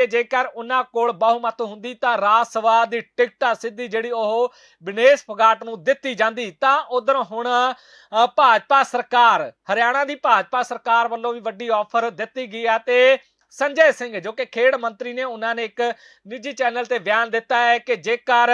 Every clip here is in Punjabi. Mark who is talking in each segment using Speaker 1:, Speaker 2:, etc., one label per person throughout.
Speaker 1: ਕਿ ਜੇਕਰ ਉਹਨਾਂ ਕੋਲ ਬਹੁਮਤ ਹੁੰਦੀ ਤਾਂ ਰਾਜ ਸਭਾ ਦੀ ਟਿਕਟ ਆ ਸਿੱਧੀ ਜਿਹੜੀ ਉਹ ਵਿਨੇਸ਼ ਫਗਾਟ ਨੂੰ ਦਿੱਤੀ ਜਾਂਦੀ। ਤਾਂ ਉਧਰ ਹੁਣ ਭਾਜਪਾ ਸਰਕਾਰ, ਹਰਿਆਣਾ ਦੀ ਭਾਜਪਾ ਸਰਕਾਰ ਵੱਲੋਂ ਵੀ ਵੱਡੀ ਆਫਰ ਦਿੱਤੀ ਗਈ ਆ ਤੇ ਸੰਜੇ ਸਿੰਘ, ਜੋ ਕਿ ਖੇਡ ਮੰਤਰੀ ਨੇ, ਉਹਨਾਂ ਨੇ ਇੱਕ ਨਿੱਜੀ ਚੈਨਲ ਤੇ ਬਿਆਨ ਦਿੱਤਾ ਹੈ ਕਿ ਜੇਕਰ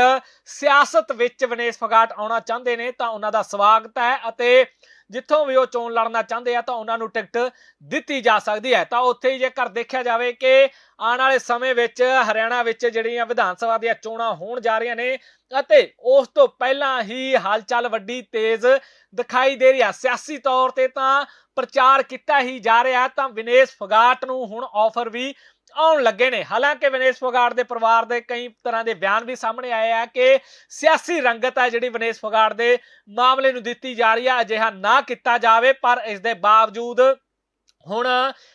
Speaker 1: ਸਿਆਸਤ ਵਿੱਚ ਵਿਨੇਸ਼ ਫਗਾਟ ਆਉਣਾ ਚਾਹੁੰਦੇ ਨੇ ਤਾਂ ਉਹਨਾਂ ਦਾ ਸਵਾਗਤ ਹੈ ਅਤੇ ਜਿੱਥੋਂ ਵੀ ਉਹ ਚੋਣ ਲੜਨਾ ਚਾਹੁੰਦੇ ਆ ਤਾਂ ਉਹਨਾਂ ਨੂੰ ਟਿਕਟ ਦਿੱਤੀ ਜਾ ਸਕਦੀ ਹੈ। ਤਾਂ ਉੱਥੇ ਹੀ ਜੇਕਰ ਦੇਖਿਆ ਜਾਵੇ ਕਿ ਆਉਣ ਵਾਲੇ ਸਮੇਂ ਵਿੱਚ ਹਰਿਆਣਾ ਵਿੱਚ ਜਿਹੜੀਆਂ ਵਿਧਾਨ ਸਭਾ ਦੀਆਂ ਚੋਣਾਂ ਹੋਣ ਜਾ ਰਹੀਆਂ ਨੇ ਅਤੇ ਉਸ ਤੋਂ ਪਹਿਲਾਂ ਹੀ ਹਲਚਲ ਵੱਡੀ ਤੇਜ਼ ਦਿਖਾਈ ਦੇ ਰਹੀ ਹੈ ਸਿਆਸੀ ਤੌਰ ਤੇ ਤਾਂ ਪ੍ਰਚਾਰ ਕੀਤਾ ਹੀ ਜਾ ਰਿਹਾ ਤਾਂ ਵਿਨੇਸ਼ ਫਗਾਟ ਨੂੰ ਹੁਣ ਆਫਰ ਵੀ ਆਉਣ ਲੱਗੇ ਨੇ। ਹਾਲਾਂਕਿ ਵਿਨੇਸ਼ ਫਗਾਟ ਦੇ ਪਰਿਵਾਰ ਦੇ ਕਈ ਤਰ੍ਹਾਂ ਦੇ ਬਿਆਨ ਵੀ ਸਾਹਮਣੇ ਆਏ ਆ ਕਿ ਸਿਆਸੀ ਰੰਗਤ ਹੈ ਜਿਹੜੀ ਵਿਨੇਸ਼ ਫਗਾਟ ਦੇ ਮਾਮਲੇ ਨੂੰ ਦਿੱਤੀ ਜਾ ਰਹੀ ਹੈ ਅਜਿਹਾ ਨਾ ਕੀਤਾ ਜਾਵੇ, ਪਰ ਇਸ ਦੇ ਬਾਵਜੂਦ ਹੁਣ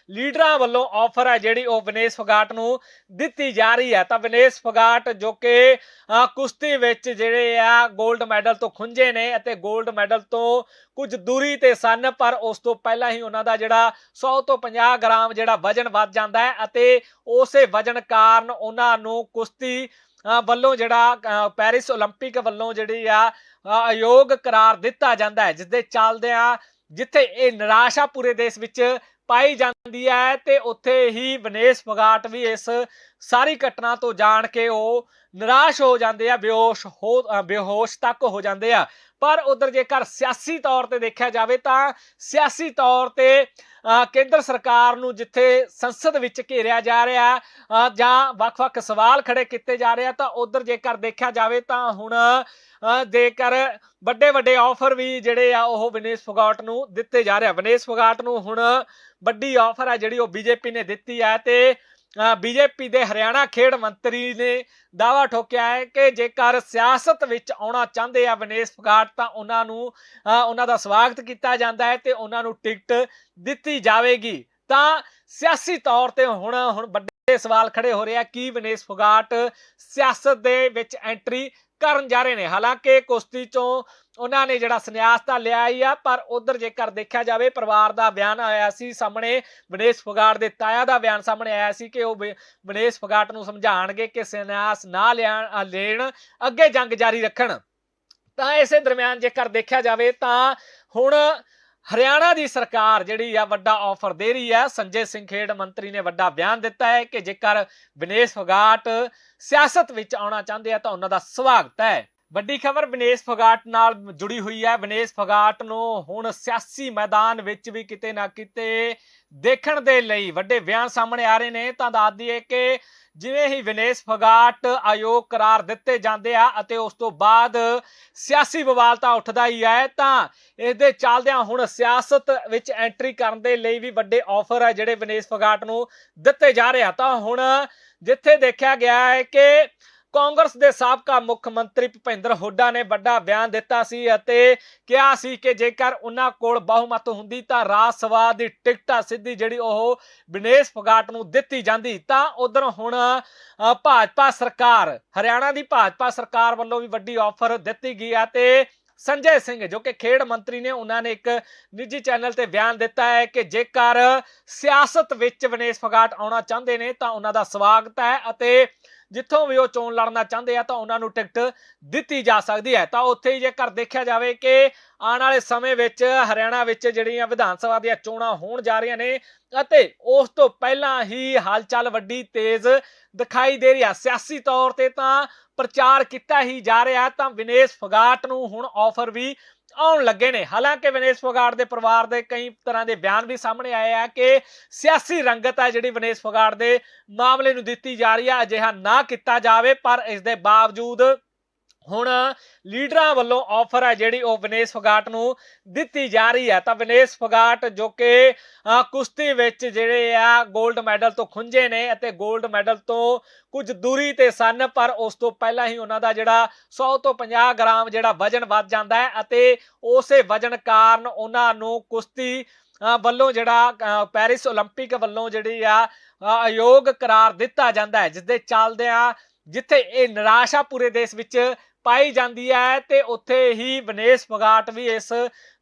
Speaker 1: ਲੀਡਰਾਂ ਵੱਲੋਂ ਆਫਰ ਹੈ ਜਿਹੜੀ ਉਹ ਵਿਨੇਸ਼ ਫਗਾਟ ਨੂੰ ਦਿੱਤੀ ਜਾ ਰਹੀ ਹੈ। ਤਾਂ ਵਿਨੇਸ਼ ਫਗਾਟ ਜੋ ਕਿ ਕੁਸ਼ਤੀ ਵਿੱਚ ਜਿਹੜੇ ਆ 골ਡ ਮੈਡਲ ਤੋਂ ਖੁੰਝੇ ਨੇ ਅਤੇ 골ਡ ਮੈਡਲ ਤੋਂ ਕੁਝ ਦੂਰੀ ਤੇ ਸਨ, ਪਰ ਉਸ ਤੋਂ ਪਹਿਲਾਂ ਹੀ ਉਹਨਾਂ ਦਾ ਜਿਹੜਾ 100 ਤੋਂ 50 ਗ੍ਰਾਮ ਜਿਹੜਾ ਵਜਨ ਵੱਧ ਜਾਂਦਾ ਹੈ ਅਤੇ ਉਸੇ ਵਜਨ ਕਾਰਨ ਉਹਨਾਂ ਨੂੰ ਕੁਸ਼ਤੀ ਵੱਲੋਂ ਜਿਹੜਾ ਪੈਰਿਸ 올림픽 ਵੱਲੋਂ ਜਿਹੜੀ ਆ ਅਯੋਗ ਕਰਾਰ ਦਿੱਤਾ ਜਾਂਦਾ ਹੈ, ਜਿਸ ਦੇ ਚੱਲਦਿਆਂ ਜਿੱਥੇ ਇਹ ਨਿਰਾਸ਼ਾ ਪੂਰੇ ਦੇਸ਼ ਵਿੱਚ ਪਾਈ ਜਾਂਦੀ ਹੈ ਤੇ ਉੱਥੇ ਹੀ ਵਿਨੇਸ਼ ਫਗਾਟ ਵੀ ਇਸ ਸਾਰੀ ਘਟਨਾ ਤੋਂ ਜਾਣ ਕੇ ਉਹ ਨਿਰਾਸ਼ ਹੋ ਜਾਂਦੇ ਆ ਬੇਹੋਸ਼ ਹੋ ਅ, ਬੇਹੋਸ਼ ਤੱਕ ਹੋ ਜਾਂਦੇ ਆ। ਪਰ ਉਧਰ ਜੇਕਰ ਸਿਆਸੀ ਤੌਰ ਤੇ ਦੇਖਿਆ ਜਾਵੇ ਤਾਂ ਸਿਆਸੀ ਤੌਰ ਤੇ ਕੇਂਦਰ ਸਰਕਾਰ ਨੂੰ ਜਿੱਥੇ ਸੰਸਦ ਵਿੱਚ ਘੇਰਿਆ ਜਾ ਰਿਹਾ ਜਾਂ ਵੱਖ-ਵੱਖ ਸਵਾਲ ਖੜੇ ਕੀਤੇ ਜਾ ਰਹੇ ਆ, ਤਾਂ ਉਧਰ ਜੇਕਰ ਦੇਖਿਆ ਜਾਵੇ ਤਾਂ ਹੁਣ ਜੇਕਰ ਵੱਡੇ ਵੱਡੇ ਆਫਰ ਵੀ ਜਿਹੜੇ ਆ ਉਹ ਵਿਨੇਸ਼ ਫੋਗਾਟ ਨੂੰ ਦਿੱਤੇ ਜਾ ਰਿਹਾ ਵਿਨੇਸ਼ ਫੋਗਾਟ ਨੂੰ ਹੁਣ ਵੱਡੀ ਆਫਰ ਹੈ ਜਿਹੜੀ ਉਹ ਬੀਜੇਪੀ ਨੇ ਦਿੱਤੀ ਹੈ ਤੇ ਬੀਜੇਪੀ ਦੇ ਹਰਿਆਣਾ ਖੇਡ ਮੰਤਰੀ ਨੇ ਦਾਵਾ ਠੋਕਿਆ ਹੈ ਕਿ ਜੇਕਰ ਸਿਆਸਤ ਵਿੱਚ ਆਉਣਾ ਚਾਹੁੰਦੇ ਆ ਵਿਨੇਸ਼ ਫੋਗਾਟ ਤਾਂ ਉਹਨਾਂ ਨੂੰ ਅ, ਉਹਨਾਂ ਦਾ ਸਵਾਗਤ ਕੀਤਾ ਜਾਂਦਾ ਹੈ ਤੇ ਉਹਨਾਂ ਨੂੰ ਟਿਕਟ ਦਿੱਤੀ ਜਾਵੇਗੀ। ਤਾਂ ਸਿਆਸੀ ਤੌਰ ਤੇ ਹੁਣ ਹੁਣ ਵੱਡੇ ਸਵਾਲ ਖੜੇ ਹੋ ਰਹੇ ਆ ਕੀ ਵਿਨੇਸ਼ ਫੋਗਾਟ ਸਿਆਸਤ ਦੇ ਵਿੱਚ ਐਂਟਰੀ ਕਰਨ ਜਾ ਰਹੇ ਨੇ? ਹਾਲਾਂਕਿ ਕੁਸ਼ਤੀ ਚੋਂ ਉਹਨਾਂ ਨੇ ਜਿਹੜਾ ਸੰਨਿਆਸ ਤਾਂ ਲਿਆ ਹੀ ਆ, ਪਰ ਉਧਰ ਜੇਕਰ ਦੇਖਿਆ ਜਾਵੇ, ਪਰਿਵਾਰ ਦਾ ਬਿਆਨ ਆਇਆ ਸੀ ਸਾਹਮਣੇ, ਵਿਨੇਸ਼ ਫਗਾਟ ਦੇ ਤਾਇਆ ਦਾ ਬਿਆਨ ਸਾਹਮਣੇ ਆਇਆ ਸੀ ਕਿ ਉਹ ਵਿ- ਵਿਨੇਸ਼ ਫਗਾਟ ਨੂੰ ਸਮਝਾਣਗੇ ਕਿ ਸੰਨਿਆਸ ਨਾ ਲਿਆਣ ਲੈਣ, ਅੱਗੇ ਜੰਗ ਜਾਰੀ ਰੱਖਣ। ਤਾਂ ਇਸੇ ਦਰਮਿਆਨ ਜੇਕਰ ਦੇਖਿਆ ਜਾਵੇ ਤਾਂ ਹੁਣ ਹਰਿਆਣਾ ਦੀ ਸਰਕਾਰ ਜਿਹੜੀ ਆ, ਵੱਡਾ ਆਫਰ ਦੇ ਰਹੀ ਹੈ ਸੰਜੇ ਸਿੰਘ ਖੇਡ ਮੰਤਰੀ ਨੇ ਵੱਡਾ ਬਿਆਨ ਦਿੱਤਾ ਹੈ ਕਿ ਜੇਕਰ ਵਿਨੇਸ਼ ਫਗਾਟ ਸਿਆਸਤ ਵਿੱਚ ਆਉਣਾ ਚਾਹੁੰਦੇ ਆ ਤਾਂ ਉਹਨਾਂ ਦਾ ਸਵਾਗਤ ਹੈ। ਵੱਡੀ ਖਬਰ, ਵਿਨੇਸ਼ ਫਗਾਟ ਨਾਲ ਜੁੜੀ ਹੋਈ ਹੈ। ਵਿਨੇਸ਼ ਫਗਾਟ ਨੂੰ ਹੁਣ ਸਿਆਸੀ ਮੈਦਾਨ ਵਿੱਚ ਵੀ ਕਿਤੇ ਨਾ ਕਿਤੇ ਦੇਖਣ ਦੇ ਲਈ ਵੱਡੇ ਬਿਆਨ ਸਾਹਮਣੇ ਆ ਰਹੇ ਨੇ। ਤਾਂ ਦੱਸ ਦਈਏ ਕਿ ਜਿਵੇਂ ਹੀ ਵਿਨੇਸ਼ ਫਗਾਟ ਆਯੋਗ ਕਰਾਰ ਦਿੱਤੇ ਜਾਂਦੇ ਆ ਅਤੇ ਉਸ ਤੋਂ ਬਾਅਦ ਸਿਆਸੀ ਬਵਾਲ ਤਾਂ ਉੱਠਦਾ ਹੀ ਹੈ, ਤਾਂ ਇਸ ਦੇ ਚੱਲਦਿਆਂ ਹੁਣ ਸਿਆਸਤ ਵਿੱਚ ਐਂਟਰੀ ਕਰਨ ਦੇ ਲਈ ਵੀ ਵੱਡੇ ਆਫਰ ਹੈ ਜਿਹੜੇ ਵਿਨੇਸ਼ ਫਗਾਟ ਨੂੰ ਦਿੱਤੇ ਜਾ ਰਹੇ ਆ। ਤਾਂ ਹੁਣ ਜਿੱਥੇ ਦੇਖਿਆ ਗਿਆ ਹੈ ਕਿ ਕਾਂਗਰਸ ਦੇ ਸਾਬਕਾ ਮੁੱਖ ਮੰਤਰੀ ਭੁਪਿੰਦਰ ਹੁੱਡਾ ਨੇ ਵੱਡਾ ਬਿਆਨ ਦਿੱਤਾ ਸੀ ਅਤੇ ਕਿਹਾ ਸੀ ਕਿ ਜੇਕਰ ਉਹਨਾਂ ਕੋਲ ਬਹੁਮਤ ਹੁੰਦੀ ਤਾਂ ਰਾਜ ਸਭਾ ਦੀ ਟਿਕਟਾਂ ਸਿੱਧੀ ਜਿਹੜੀ ਉਹ ਵਿਨੇਸ਼ ਫਗਾਟ ਨੂੰ ਦਿੱਤੀ ਜਾਂਦੀ ਤਾਂ ਉਧਰ ਹੁਣ ਭਾਜਪਾ ਸਰਕਾਰ, ਹਰਿਆਣਾ ਦੀ ਭਾਜਪਾ ਸਰਕਾਰ ਵੱਲੋਂ ਵੀ ਵੱਡੀ ਆਫਰ ਦਿੱਤੀ ਗਈ ਹੈ ਤੇ ਸੰਜੇ ਸਿੰਘ, ਜੋ ਕਿ ਖੇਡ ਮੰਤਰੀ ਨੇ, ਉਹਨਾਂ ਨੇ ਇੱਕ ਨਿੱਜੀ ਚੈਨਲ ਤੇ ਬਿਆਨ ਦਿੱਤਾ ਹੈ ਕਿ ਜੇਕਰ ਸਿਆਸਤ ਵਿੱਚ ਵਿਨੇਸ਼ ਫਗਾਟ ਆਉਣਾ ਚਾਹੁੰਦੇ ਨੇ, ਤਾਂ ਉਹਨਾਂ ਦਾ ਸਵਾਗਤ ਹੈ ਅਤੇ ਜਿੱਥੋਂ ਵੀ ਉਹ ਚੋਣ ਲੜਨਾ ਚਾਹੁੰਦੇ ਆ, ਤਾਂ ਉਹਨਾਂ ਨੂੰ ਟਿਕਟ ਦਿੱਤੀ ਜਾ ਸਕਦੀ ਹੈ। ਤਾਂ ਉੱਥੇ ਹੀ ਜੇਕਰ ਦੇਖਿਆ ਜਾਵੇ ਕਿ ਆਉਣ ਵਾਲੇ ਸਮੇਂ ਵਿੱਚ ਹਰਿਆਣਾ ਵਿੱਚ ਜਿਹੜੀਆਂ ਵਿਧਾਨ ਸਭਾ ਦੀਆਂ ਚੋਣਾਂ ਹੋਣ ਜਾ ਰਹੀਆਂ ਨੇ ਅਤੇ ਉਸ ਤੋਂ ਪਹਿਲਾਂ ਹੀ ਹਲਚਲ ਵੱਡੀ ਤੇਜ਼ ਦਿਖਾਈ ਦੇ ਰਹੀ ਹੈ ਸਿਆਸੀ ਤੌਰ ਤੇ ਤਾਂ ਪ੍ਰਚਾਰ ਕੀਤਾ ਹੀ ਜਾ ਰਿਹਾ ਤਾਂ ਵਿਨੇਸ਼ ਫਗਾਟ ਨੂੰ ਹੁਣ ਆਫਰ ਵੀ ਆਉਣ ਲੱਗੇ ਨੇ। ਹਾਲਾਂਕਿ ਵਿਨੇਸ਼ ਫਗਾਟ ਦੇ ਪਰਿਵਾਰ ਦੇ ਕਈ ਤਰ੍ਹਾਂ ਦੇ ਬਿਆਨ ਵੀ ਸਾਹਮਣੇ ਆਏ ਆ ਕਿ ਸਿਆਸੀ ਰੰਗਤ ਹੈ ਜਿਹੜੀ ਵਿਨੇਸ਼ ਫਗਾਟ ਦੇ ਮਾਮਲੇ ਨੂੰ ਦਿੱਤੀ ਜਾ ਰਹੀ ਹੈ। ਅਜਿਹਾ ਨਾ ਕੀਤਾ ਜਾਵੇ, ਪਰ ਇਸ ਦੇ ਬਾਵਜੂਦ ਹੁਣ ਲੀਡਰਾਂ ਵੱਲੋਂ ਆਫਰ ਹੈ ਜਿਹੜੀ ਉਹ ਵਿਨੇਸ਼ ਫਗਾਟ ਨੂੰ ਦਿੱਤੀ ਜਾ ਰਹੀ ਹੈ। ਤਾਂ ਵਿਨੇਸ਼ ਫਗਾਟ ਜੋ ਕਿ ਕੁਸ਼ਤੀ ਵਿੱਚ ਜਿਹੜੇ ਆ 골ਡ ਮੈਡਲ ਤੋਂ ਖੁੰਝੇ ਨੇ ਅਤੇ 골ਡ ਮੈਡਲ ਤੋਂ ਕੁਝ ਦੂਰੀ ਤੇ ਸਨ, ਪਰ ਉਸ ਤੋਂ ਪਹਿਲਾਂ ਹੀ ਉਹਨਾਂ ਦਾ ਜਿਹੜਾ 100 ਤੋਂ 50 ਗ੍ਰਾਮ ਜਿਹੜਾ ਵਜਨ ਵੱਧ ਜਾਂਦਾ ਹੈ ਅਤੇ ਉਸੇ ਵਜਨ ਕਾਰਨ ਉਹਨਾਂ ਨੂੰ ਕੁਸ਼ਤੀ ਵੱਲੋਂ ਜਿਹੜਾ ਪੈਰਿਸ 올림픽 ਵੱਲੋਂ ਜਿਹੜੀ ਆ ਅਯੋਗ ਕਰਾਰ ਦਿੱਤਾ ਜਾਂਦਾ ਹੈ, ਜਿਸ ਦੇ ਚੱਲਦਿਆਂ ਜਿੱਥੇ ਇਹ ਨਿਰਾਸ਼ਾ ਪੂਰੇ ਦੇਸ਼ ਵਿੱਚ ਪਾਈ ਜਾਂਦੀ ਹੈ ਤੇ ਉੱਥੇ ਹੀ ਵਿਨੇਸ਼ ਫਗਾਟ ਵੀ ਇਸ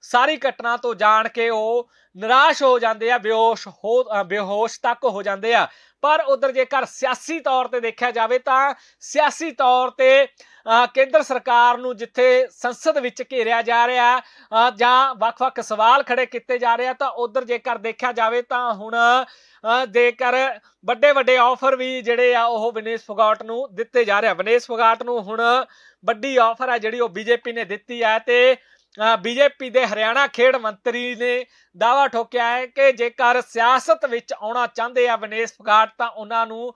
Speaker 1: ਸਾਰੀ ਘਟਨਾ ਤੋਂ ਜਾਣ ਕੇ ਉਹ ਨਿਰਾਸ਼ ਹੋ ਜਾਂਦੇ ਆ ਬੇਹੋਸ਼ ਹੋ ਬੇਹੋਸ਼ ਤੱਕ ਹੋ ਜਾਂਦੇ ਆ। ਪਰ ਉਧਰ ਜੇਕਰ ਸਿਆਸੀ ਤੌਰ ਤੇ ਦੇਖਿਆ ਜਾਵੇ ਤਾਂ ਸਿਆਸੀ ਤੌਰ ਤੇ ਕੇਂਦਰ ਸਰਕਾਰ ਨੂੰ ਜਿੱਥੇ ਸੰਸਦ ਵਿੱਚ ਘੇਰਿਆ ਜਾ ਰਿਹਾ ਜਾਂ ਵੱਖ-ਵੱਖ ਸਵਾਲ ਖੜੇ ਕੀਤੇ ਜਾ ਰਹੇ ਆ ਤਾਂ ਉਧਰ ਜੇਕਰ ਦੇਖਿਆ ਜਾਵੇ ਤਾਂ ਹੁਣ ਅ, ਜੇਕਰ ਵੱਡੇ ਵੱਡੇ ਆਫਰ ਵੀ ਜਿਹੜੇ ਆ ਉਹ ਵਿਨੇਸ਼ ਫੋਗਾਟ ਨੂੰ ਦਿੱਤੇ ਜਾ ਰਹੇ ਆ। ਵਿਨੇਸ਼ ਫੋਗਾਟ ਨੂੰ ਹੁਣ ਵੱਡੀ ਆਫਰ ਹੈ ਜਿਹੜੀ ਉਹ ਬੀਜੇਪੀ ਨੇ ਦਿੱਤੀ ਹੈ ਤੇ ਬੀਜੇਪੀ ਦੇ ਹਰਿਆਣਾ ਖੇਡ ਮੰਤਰੀ ਨੇ ਦਾਵਾ ਠੋਕਿਆ ਹੈ ਕਿ ਜੇਕਰ ਸਿਆਸਤ ਵਿੱਚ ਆਉਣਾ ਚਾਹੁੰਦੇ ਆ ਵਿਨੇਸ਼ ਫੋਗਾਟ ਤਾਂ ਉਹਨਾਂ ਨੂੰ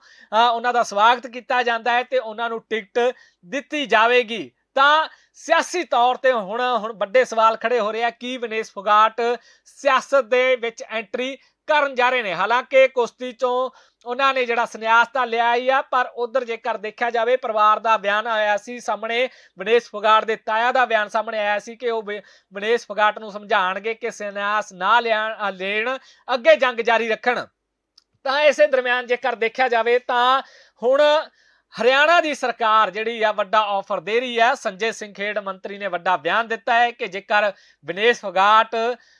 Speaker 1: ਉਹਨਾਂ ਦਾ ਸਵਾਗਤ ਕੀਤਾ ਜਾਂਦਾ ਹੈ ਤੇ ਉਹਨਾਂ ਨੂੰ ਟਿਕਟ ਦਿੱਤੀ ਜਾਵੇਗੀ। ਤਾਂ ਸਿਆਸੀ ਤੌਰ ਤੇ ਹੁਣ ਹੁਣ ਵੱਡੇ ਸਵਾਲ ਖੜੇ ਹੋ ਰਹੇ ਆ, ਕੀ ਵਿਨੇਸ਼ ਫਗਾਟ ਸਿਆਸਤ ਦੇ ਵਿੱਚ ਐਂਟਰੀ ਕਰਨ ਜਾ ਰਹੇ ਨੇ? ਹਾਲਾਂਕਿ ਕੁਸ਼ਤੀ ਚੋਂ ਉਹਨਾਂ ਨੇ ਜਿਹੜਾ ਸੰਨਿਆਸ ਤਾਂ ਲਿਆ ਹੀ ਆ, ਪਰ ਉਧਰ ਜੇਕਰ ਦੇਖਿਆ ਜਾਵੇ, ਪਰਿਵਾਰ ਦਾ ਬਿਆਨ ਆਇਆ ਸੀ ਸਾਹਮਣੇ, ਵਿਨੇਸ਼ ਫੋਗਾਟ ਦੇ ਤਾਇਆ ਦਾ ਬਿਆਨ ਸਾਹਮਣੇ ਆਇਆ ਸੀ ਕਿ ਉਹ ਵਿ- ਵਿਨੇਸ਼ ਫੋਗਾਟ ਨੂੰ ਸਮਝਾਣਗੇ ਕਿ ਸੰਨਿਆਸ ਨਾ ਲਿਆਣ ਲੈਣ, ਅੱਗੇ ਜੰਗ ਜਾਰੀ ਰੱਖਣ। ਤਾਂ ਇਸੇ ਦਰਮਿਆਨ ਜੇਕਰ ਦੇਖਿਆ ਜਾਵੇ ਤਾਂ ਹੁਣ ਹਰਿਆਣਾ ਦੀ ਸਰਕਾਰ ਜਿਹੜੀ ਆ, ਵੱਡਾ ਆਫਰ ਦੇ ਰਹੀ ਹੈ ਸੰਜੇ ਸਿੰਘ ਖੇਡ ਮੰਤਰੀ ਨੇ ਵੱਡਾ ਬਿਆਨ ਦਿੱਤਾ ਹੈ ਕਿ ਜੇਕਰ ਵਿਨੇਸ਼ ਫਗਾਟ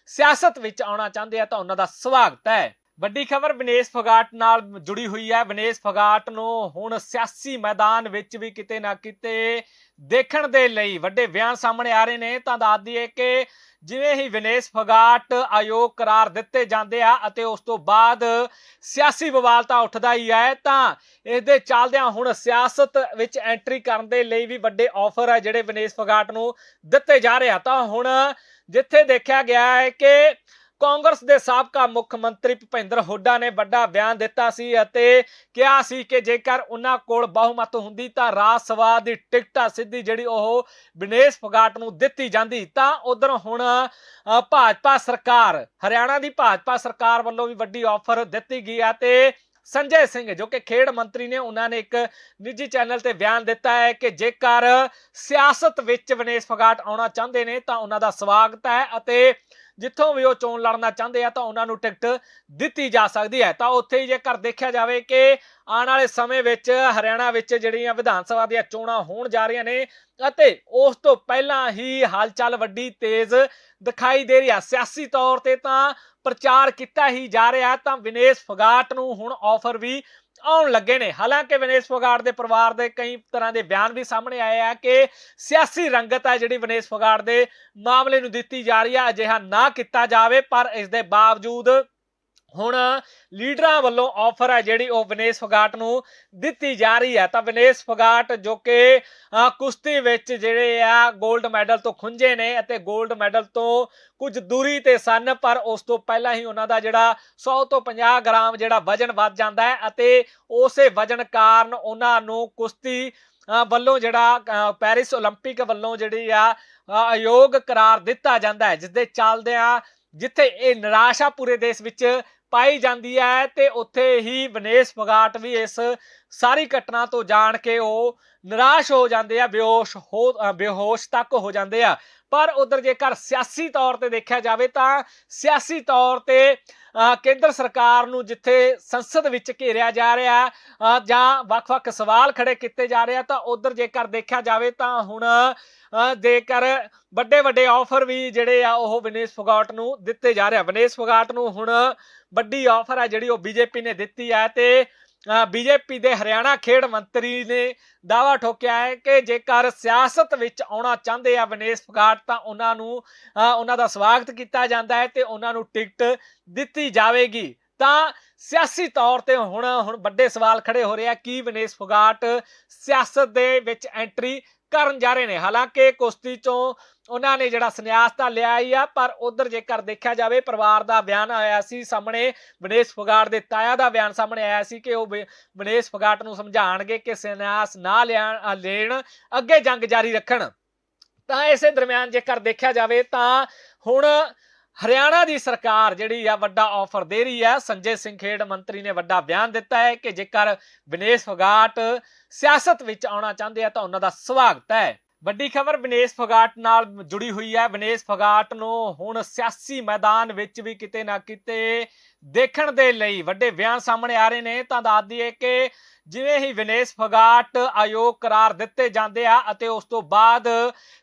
Speaker 1: ਸਿਆਸਤ ਵਿੱਚ ਆਉਣਾ ਚਾਹੁੰਦੇ ਆ ਤਾਂ ਉਹਨਾਂ ਦਾ ਸਵਾਗਤ ਹੈ। ਵੱਡੀ ਖਬਰ ਵਿਨੇਸ਼ ਫਗਾਟ ਨਾਲ ਜੁੜੀ ਹੋਈ ਹੈ। ਵਿਨੇਸ਼ ਫਗਾਟ ਨੂੰ ਹੁਣ ਸਿਆਸੀ ਮੈਦਾਨ ਵਿੱਚ ਵੀ ਕਿਤੇ ਨਾ ਕਿਤੇ ਦੇਖਣ ਦੇ ਲਈ ਵੱਡੇ ਬਿਆਨ ਸਾਹਮਣੇ ਆ ਰਹੇ ਨੇ। ਤਾਂ ਦੱਸ ਦਈਏ ਕਿ ਜਿਵੇਂ ਹੀ ਵਿਨੇਸ਼ ਫਗਾਟ ਆਯੋਗ ਕਰਾਰ ਦਿੱਤੇ ਜਾਂਦੇ ਆ ਅਤੇ ਉਸ ਤੋਂ ਬਾਅਦ ਸਿਆਸੀ ਬਵਾਲ ਤਾਂ ਉੱਠਦਾ ਹੀ ਹੈ, ਤਾਂ ਇਸ ਦੇ ਚੱਲਦਿਆਂ ਹੁਣ ਸਿਆਸਤ ਵਿੱਚ ਐਂਟਰੀ ਕਰਨ ਦੇ ਲਈ ਵੀ ਵੱਡੇ ਆਫਰ ਹੈ ਜਿਹੜੇ ਵਿਨੇਸ਼ ਫਗਾਟ ਨੂੰ ਦਿੱਤੇ ਜਾ ਰਹੇ ਆ। ਤਾਂ ਹੁਣ ਜਿੱਥੇ ਦੇਖਿਆ ਗਿਆ ਹੈ ਕਿ ਕਾਂਗਰਸ ਦੇ ਸਾਬਕਾ ਮੁੱਖ ਮੰਤਰੀ ਭੁਪਿੰਦਰ ਹੁੱਡਾ ਨੇ ਵੱਡਾ ਬਿਆਨ ਦਿੱਤਾ ਸੀ ਅਤੇ ਕਿਹਾ ਸੀ ਕਿ ਜੇਕਰ ਉਹਨਾਂ ਕੋਲ ਬਹੁਮਤ ਹੁੰਦੀ ਤਾਂ ਰਾਜ ਸਭਾ ਦੀ ਟਿਕਟਾਂ ਸਿੱਧੀ ਜਿਹੜੀ ਉਹ ਵਿਨੇਸ਼ ਫੋਗਾਟ ਨੂੰ ਦਿੱਤੀ ਜਾਂਦੀ। ਤਾਂ ਉਧਰ ਹੁਣ ਭਾਜਪਾ ਸਰਕਾਰ, ਹਰਿਆਣਾ ਦੀ ਭਾਜਪਾ ਸਰਕਾਰ ਵੱਲੋਂ ਵੀ ਵੱਡੀ ਆਫਰ ਦਿੱਤੀ ਗਈ ਹੈ ਤੇ ਸੰਜੇ ਸਿੰਘ, ਜੋ ਕਿ ਖੇਡ ਮੰਤਰੀ ਨੇ, ਉਹਨਾਂ ਨੇ ਇੱਕ ਨਿੱਜੀ ਚੈਨਲ ਤੇ ਬਿਆਨ ਦਿੱਤਾ ਹੈ ਕਿ ਜੇਕਰ ਸਿਆਸਤ ਵਿੱਚ ਵਿਨੇਸ਼ ਫਗਾਟ ਆਉਣਾ ਚਾਹੁੰਦੇ ਨੇ ਤਾਂ ਉਹਨਾਂ ਦਾ ਸਵਾਗਤ ਹੈ ਅਤੇ ਜਿੱਥੋਂ ਵੀ ਉਹ ਚੋਣ ਲੜਨਾ ਚਾਹੁੰਦੇ ਆ ਤਾਂ ਉਹਨਾਂ ਨੂੰ ਟਿਕਟ ਦਿੱਤੀ ਜਾ ਸਕਦੀ ਹੈ। ਤਾਂ ਉੱਥੇ ਹੀ ਜੇਕਰ ਦੇਖਿਆ ਜਾਵੇ ਕਿ ਆਉਣ ਵਾਲੇ ਸਮੇਂ ਵਿੱਚ ਹਰਿਆਣਾ ਵਿੱਚ ਜਿਹੜੀਆਂ ਵਿਧਾਨ ਸਭਾ ਦੀਆਂ ਚੋਣਾਂ ਹੋਣ ਜਾ ਰਹੀਆਂ ਨੇ ਅਤੇ ਉਸ ਤੋਂ ਪਹਿਲਾਂ ਹੀ ਹਲਚਲ ਵੱਡੀ ਤੇਜ਼ ਦਿਖਾਈ ਦੇ ਰਹੀ ਹੈ ਸਿਆਸੀ ਤੌਰ ਤੇ ਤਾਂ ਪ੍ਰਚਾਰ ਕੀਤਾ ਹੀ ਜਾ ਰਿਹਾ ਤਾਂ ਵਿਨੇਸ਼ ਫੋਗਾਟ ਨੂੰ ਹੁਣ ਆਫਰ ਵੀ ਆਉਣ ਲੱਗੇ ਨੇ। ਹਾਲਾਂਕਿ ਵਿਨੇਸ਼ ਫੋਗਾਟ ਦੇ ਪਰਿਵਾਰ ਦੇ ਕਈ ਤਰ੍ਹਾਂ ਦੇ ਬਿਆਨ ਵੀ ਸਾਹਮਣੇ ਆਏ ਆ ਕਿ ਸਿਆਸੀ ਰੰਗਤ ਹੈ ਜਿਹੜੀ ਵਿਨੇਸ਼ ਫੋਗਾਟ ਦੇ ਮਾਮਲੇ ਨੂੰ ਦਿੱਤੀ ਜਾ ਰਹੀ ਹੈ, ਅਜਿਹਾ ਨਾ ਕੀਤਾ ਜਾਵੇ, ਪਰ ਇਸ ਦੇ ਬਾਵਜੂਦ ਹੁਣ ਲੀਡਰਾਂ ਵੱਲੋਂ ਆਫਰ ਹੈ ਜਿਹੜੀ ਉਹ ਵਿਨੇਸ਼ ਫਗਾਟ ਨੂੰ ਦਿੱਤੀ ਜਾ ਰਹੀ ਹੈ। ਤਾਂ ਵਿਨੇਸ਼ ਫਗਾਟ ਜੋ ਕਿ ਕੁਸ਼ਤੀ ਵਿੱਚ ਜਿਹੜੇ ਆ 골ਡ ਮੈਡਲ ਤੋਂ ਖੁੰਝੇ ਨੇ ਅਤੇ 골ਡ ਮੈਡਲ ਤੋਂ ਕੁਝ ਦੂਰੀ ਤੇ ਸਨ, ਪਰ ਉਸ ਤੋਂ ਪਹਿਲਾਂ ਹੀ ਉਹਨਾਂ ਦਾ ਜਿਹੜਾ 100 ਤੋਂ 50 ਗ੍ਰਾਮ ਜਿਹੜਾ ਵਜਨ ਵੱਧ ਜਾਂਦਾ ਹੈ ਅਤੇ ਉਸੇ ਵਜਨ ਕਾਰਨ ਉਹਨਾਂ ਨੂੰ ਕੁਸ਼ਤੀ ਵੱਲੋਂ ਜਿਹੜਾ ਪੈਰਿਸ 올림픽 ਵੱਲੋਂ ਜਿਹੜੀ ਆ ਅਯੋਗ ਕਰਾਰ ਦਿੱਤਾ ਜਾਂਦਾ ਹੈ, ਜਿਸ ਦੇ ਚੱਲਦਿਆਂ ਜਿੱਥੇ ਇਹ ਨਿਰਾਸ਼ਾ ਪੂਰੇ ਦੇਸ਼ ਵਿੱਚ ਪਾਈ ਜਾਂਦੀ ਹੈ ਤੇ ਉੱਥੇ ਹੀ ਵਿਨੇਸ਼ ਫਗਾਟ ਵੀ ਇਸ ਸਾਰੀ ਘਟਨਾ ਤੋਂ ਜਾਣ ਕੇ ਉਹ ਨਿਰਾਸ਼ ਹੋ ਜਾਂਦੇ ਆ ਬੇਹੋਸ਼ ਹੋ ਬੇਹੋਸ਼ ਤੱਕ ਹੋ ਜਾਂਦੇ ਆ। ਪਰ ਉਧਰ ਜੇਕਰ ਸਿਆਸੀ ਤੌਰ ਤੇ ਦੇਖਿਆ ਜਾਵੇ ਤਾਂ ਸਿਆਸੀ ਤੌਰ ਤੇ ਕੇਂਦਰ ਸਰਕਾਰ ਨੂੰ ਜਿੱਥੇ ਸੰਸਦ ਵਿੱਚ ਘੇਰਿਆ ਜਾ ਰਿਹਾ ਅ, ਜਾਂ ਵੱਖ-ਵੱਖ ਸਵਾਲ ਖੜੇ ਕੀਤੇ ਜਾ ਰਹੇ ਆ ਤਾਂ ਉਧਰ ਜੇਕਰ ਦੇਖਿਆ ਜਾਵੇ ਤਾਂ ਹੁਣ ਅ, ਜੇਕਰ ਵੱਡੇ ਵੱਡੇ ਆਫਰ ਵੀ ਜਿਹੜੇ ਆ ਉਹ ਵਿਨੇਸ਼ ਫੋਗਾਟ ਨੂੰ ਦਿੱਤੇ ਜਾ ਰਹੇ ਆ। ਵਿਨੇਸ਼ ਫੋਗਾਟ ਨੂੰ ਹੁਣ ਵੱਡੀ ਆਫਰ ਹੈ ਜਿਹੜੀ ਉਹ ਬੀਜੇਪੀ ਨੇ ਦਿੱਤੀ ਹੈ ਤੇ ਬੀਜੇਪੀ ਦੇ ਹਰਿਆਣਾ ਖੇਡ ਮੰਤਰੀ ਨੇ ਦਾਵਾ ਠੋਕਿਆ ਹੈ ਕਿ ਜੇਕਰ ਸਿਆਸਤ ਵਿੱਚ ਆਉਣਾ ਚਾਹੁੰਦੇ ਆ ਵਿਨੇਸ਼ ਫੋਗਾਟ ਤਾਂ ਉਹਨਾਂ ਨੂੰ ਅ, ਉਹਨਾਂ ਦਾ ਸਵਾਗਤ ਕੀਤਾ ਜਾਂਦਾ ਹੈ ਤੇ ਉਹਨਾਂ ਨੂੰ ਟਿਕਟ ਦਿੱਤੀ ਜਾਵੇਗੀ। ਤਾਂ ਸਿਆਸੀ ਤੌਰ ਤੇ ਹੁਣ ਹੁਣ ਵੱਡੇ ਸਵਾਲ ਖੜੇ ਹੋ ਰਹੇ ਆ ਕੀ ਵਿਨੇਸ਼ ਫਗਾਟ ਸਿਆਸਤ ਦੇ ਵਿੱਚ ਐਂਟਰੀ ਕਰਨ ਜਾ ਰਹੇ ਨੇ? ਹਾਲਾਂਕਿ ਕੁਸ਼ਤੀ ਚੋਂ ਉਹਨਾਂ ਨੇ ਜਿਹੜਾ ਸੰਨਿਆਸ ਤਾਂ ਲਿਆ ਹੀ ਆ, ਪਰ ਉਧਰ ਜੇਕਰ ਦੇਖਿਆ ਜਾਵੇ, ਪਰਿਵਾਰ ਦਾ ਬਿਆਨ ਆਇਆ ਸੀ ਸਾਹਮਣੇ, ਵਿਨੇਸ਼ ਫੋਗਾਟ ਦੇ ਤਾਇਆ ਦਾ ਬਿਆਨ ਸਾਹਮਣੇ ਆਇਆ ਸੀ ਕਿ ਉਹ ਵਿ- ਵਿਨੇਸ਼ ਫੋਗਾਟ ਨੂੰ ਸਮਝਾਣਗੇ ਕਿ ਸੰਨਿਆਸ ਨਾ ਲਿਆਣ ਲੈਣ, ਅੱਗੇ ਜੰਗ ਜਾਰੀ ਰੱਖਣ। ਤਾਂ ਇਸੇ ਦਰਮਿਆਨ ਜੇਕਰ ਦੇਖਿਆ ਜਾਵੇ ਤਾਂ ਹੁਣ ਹਰਿਆਣਾ ਦੀ ਸਰਕਾਰ ਜਿਹੜੀ ਆ, ਵੱਡਾ ਆਫਰ ਦੇ ਰਹੀ ਹੈ ਸੰਜੇ ਸਿੰਘ ਖੇਡ ਮੰਤਰੀ ਨੇ ਵੱਡਾ ਬਿਆਨ ਦਿੱਤਾ ਹੈ ਕਿ ਜੇਕਰ ਵਿਨੇਸ਼ ਫਗਾਟ ਸਿਆਸਤ ਵਿੱਚ ਆਉਣਾ ਚਾਹੁੰਦੇ ਆ ਤਾਂ ਉਹਨਾਂ ਦਾ ਸਵਾਗਤ ਹੈ। ਵੱਡੀ ਖਬਰ, ਵਿਨੇਸ਼ ਫਗਾਟ ਨਾਲ ਜੁੜੀ ਹੋਈ ਹੈ। ਵਿਨੇਸ਼ ਫਗਾਟ ਨੂੰ ਹੁਣ ਸਿਆਸੀ ਮੈਦਾਨ ਵਿੱਚ ਵੀ ਕਿਤੇ ਨਾ ਕਿਤੇ ਦੇਖਣ ਦੇ ਲਈ ਵੱਡੇ ਬਿਆਨ ਸਾਹਮਣੇ ਆ ਰਹੇ ਨੇ। ਤਾਂ ਦੱਸ ਦਈਏ ਕਿ ਜਿਵੇਂ ਹੀ ਵਿਨੇਸ਼ ਫਗਾਟ ਆਯੋਗ ਕਰਾਰ ਦਿੱਤੇ ਜਾਂਦੇ ਆ ਅਤੇ ਉਸ ਤੋਂ ਬਾਅਦ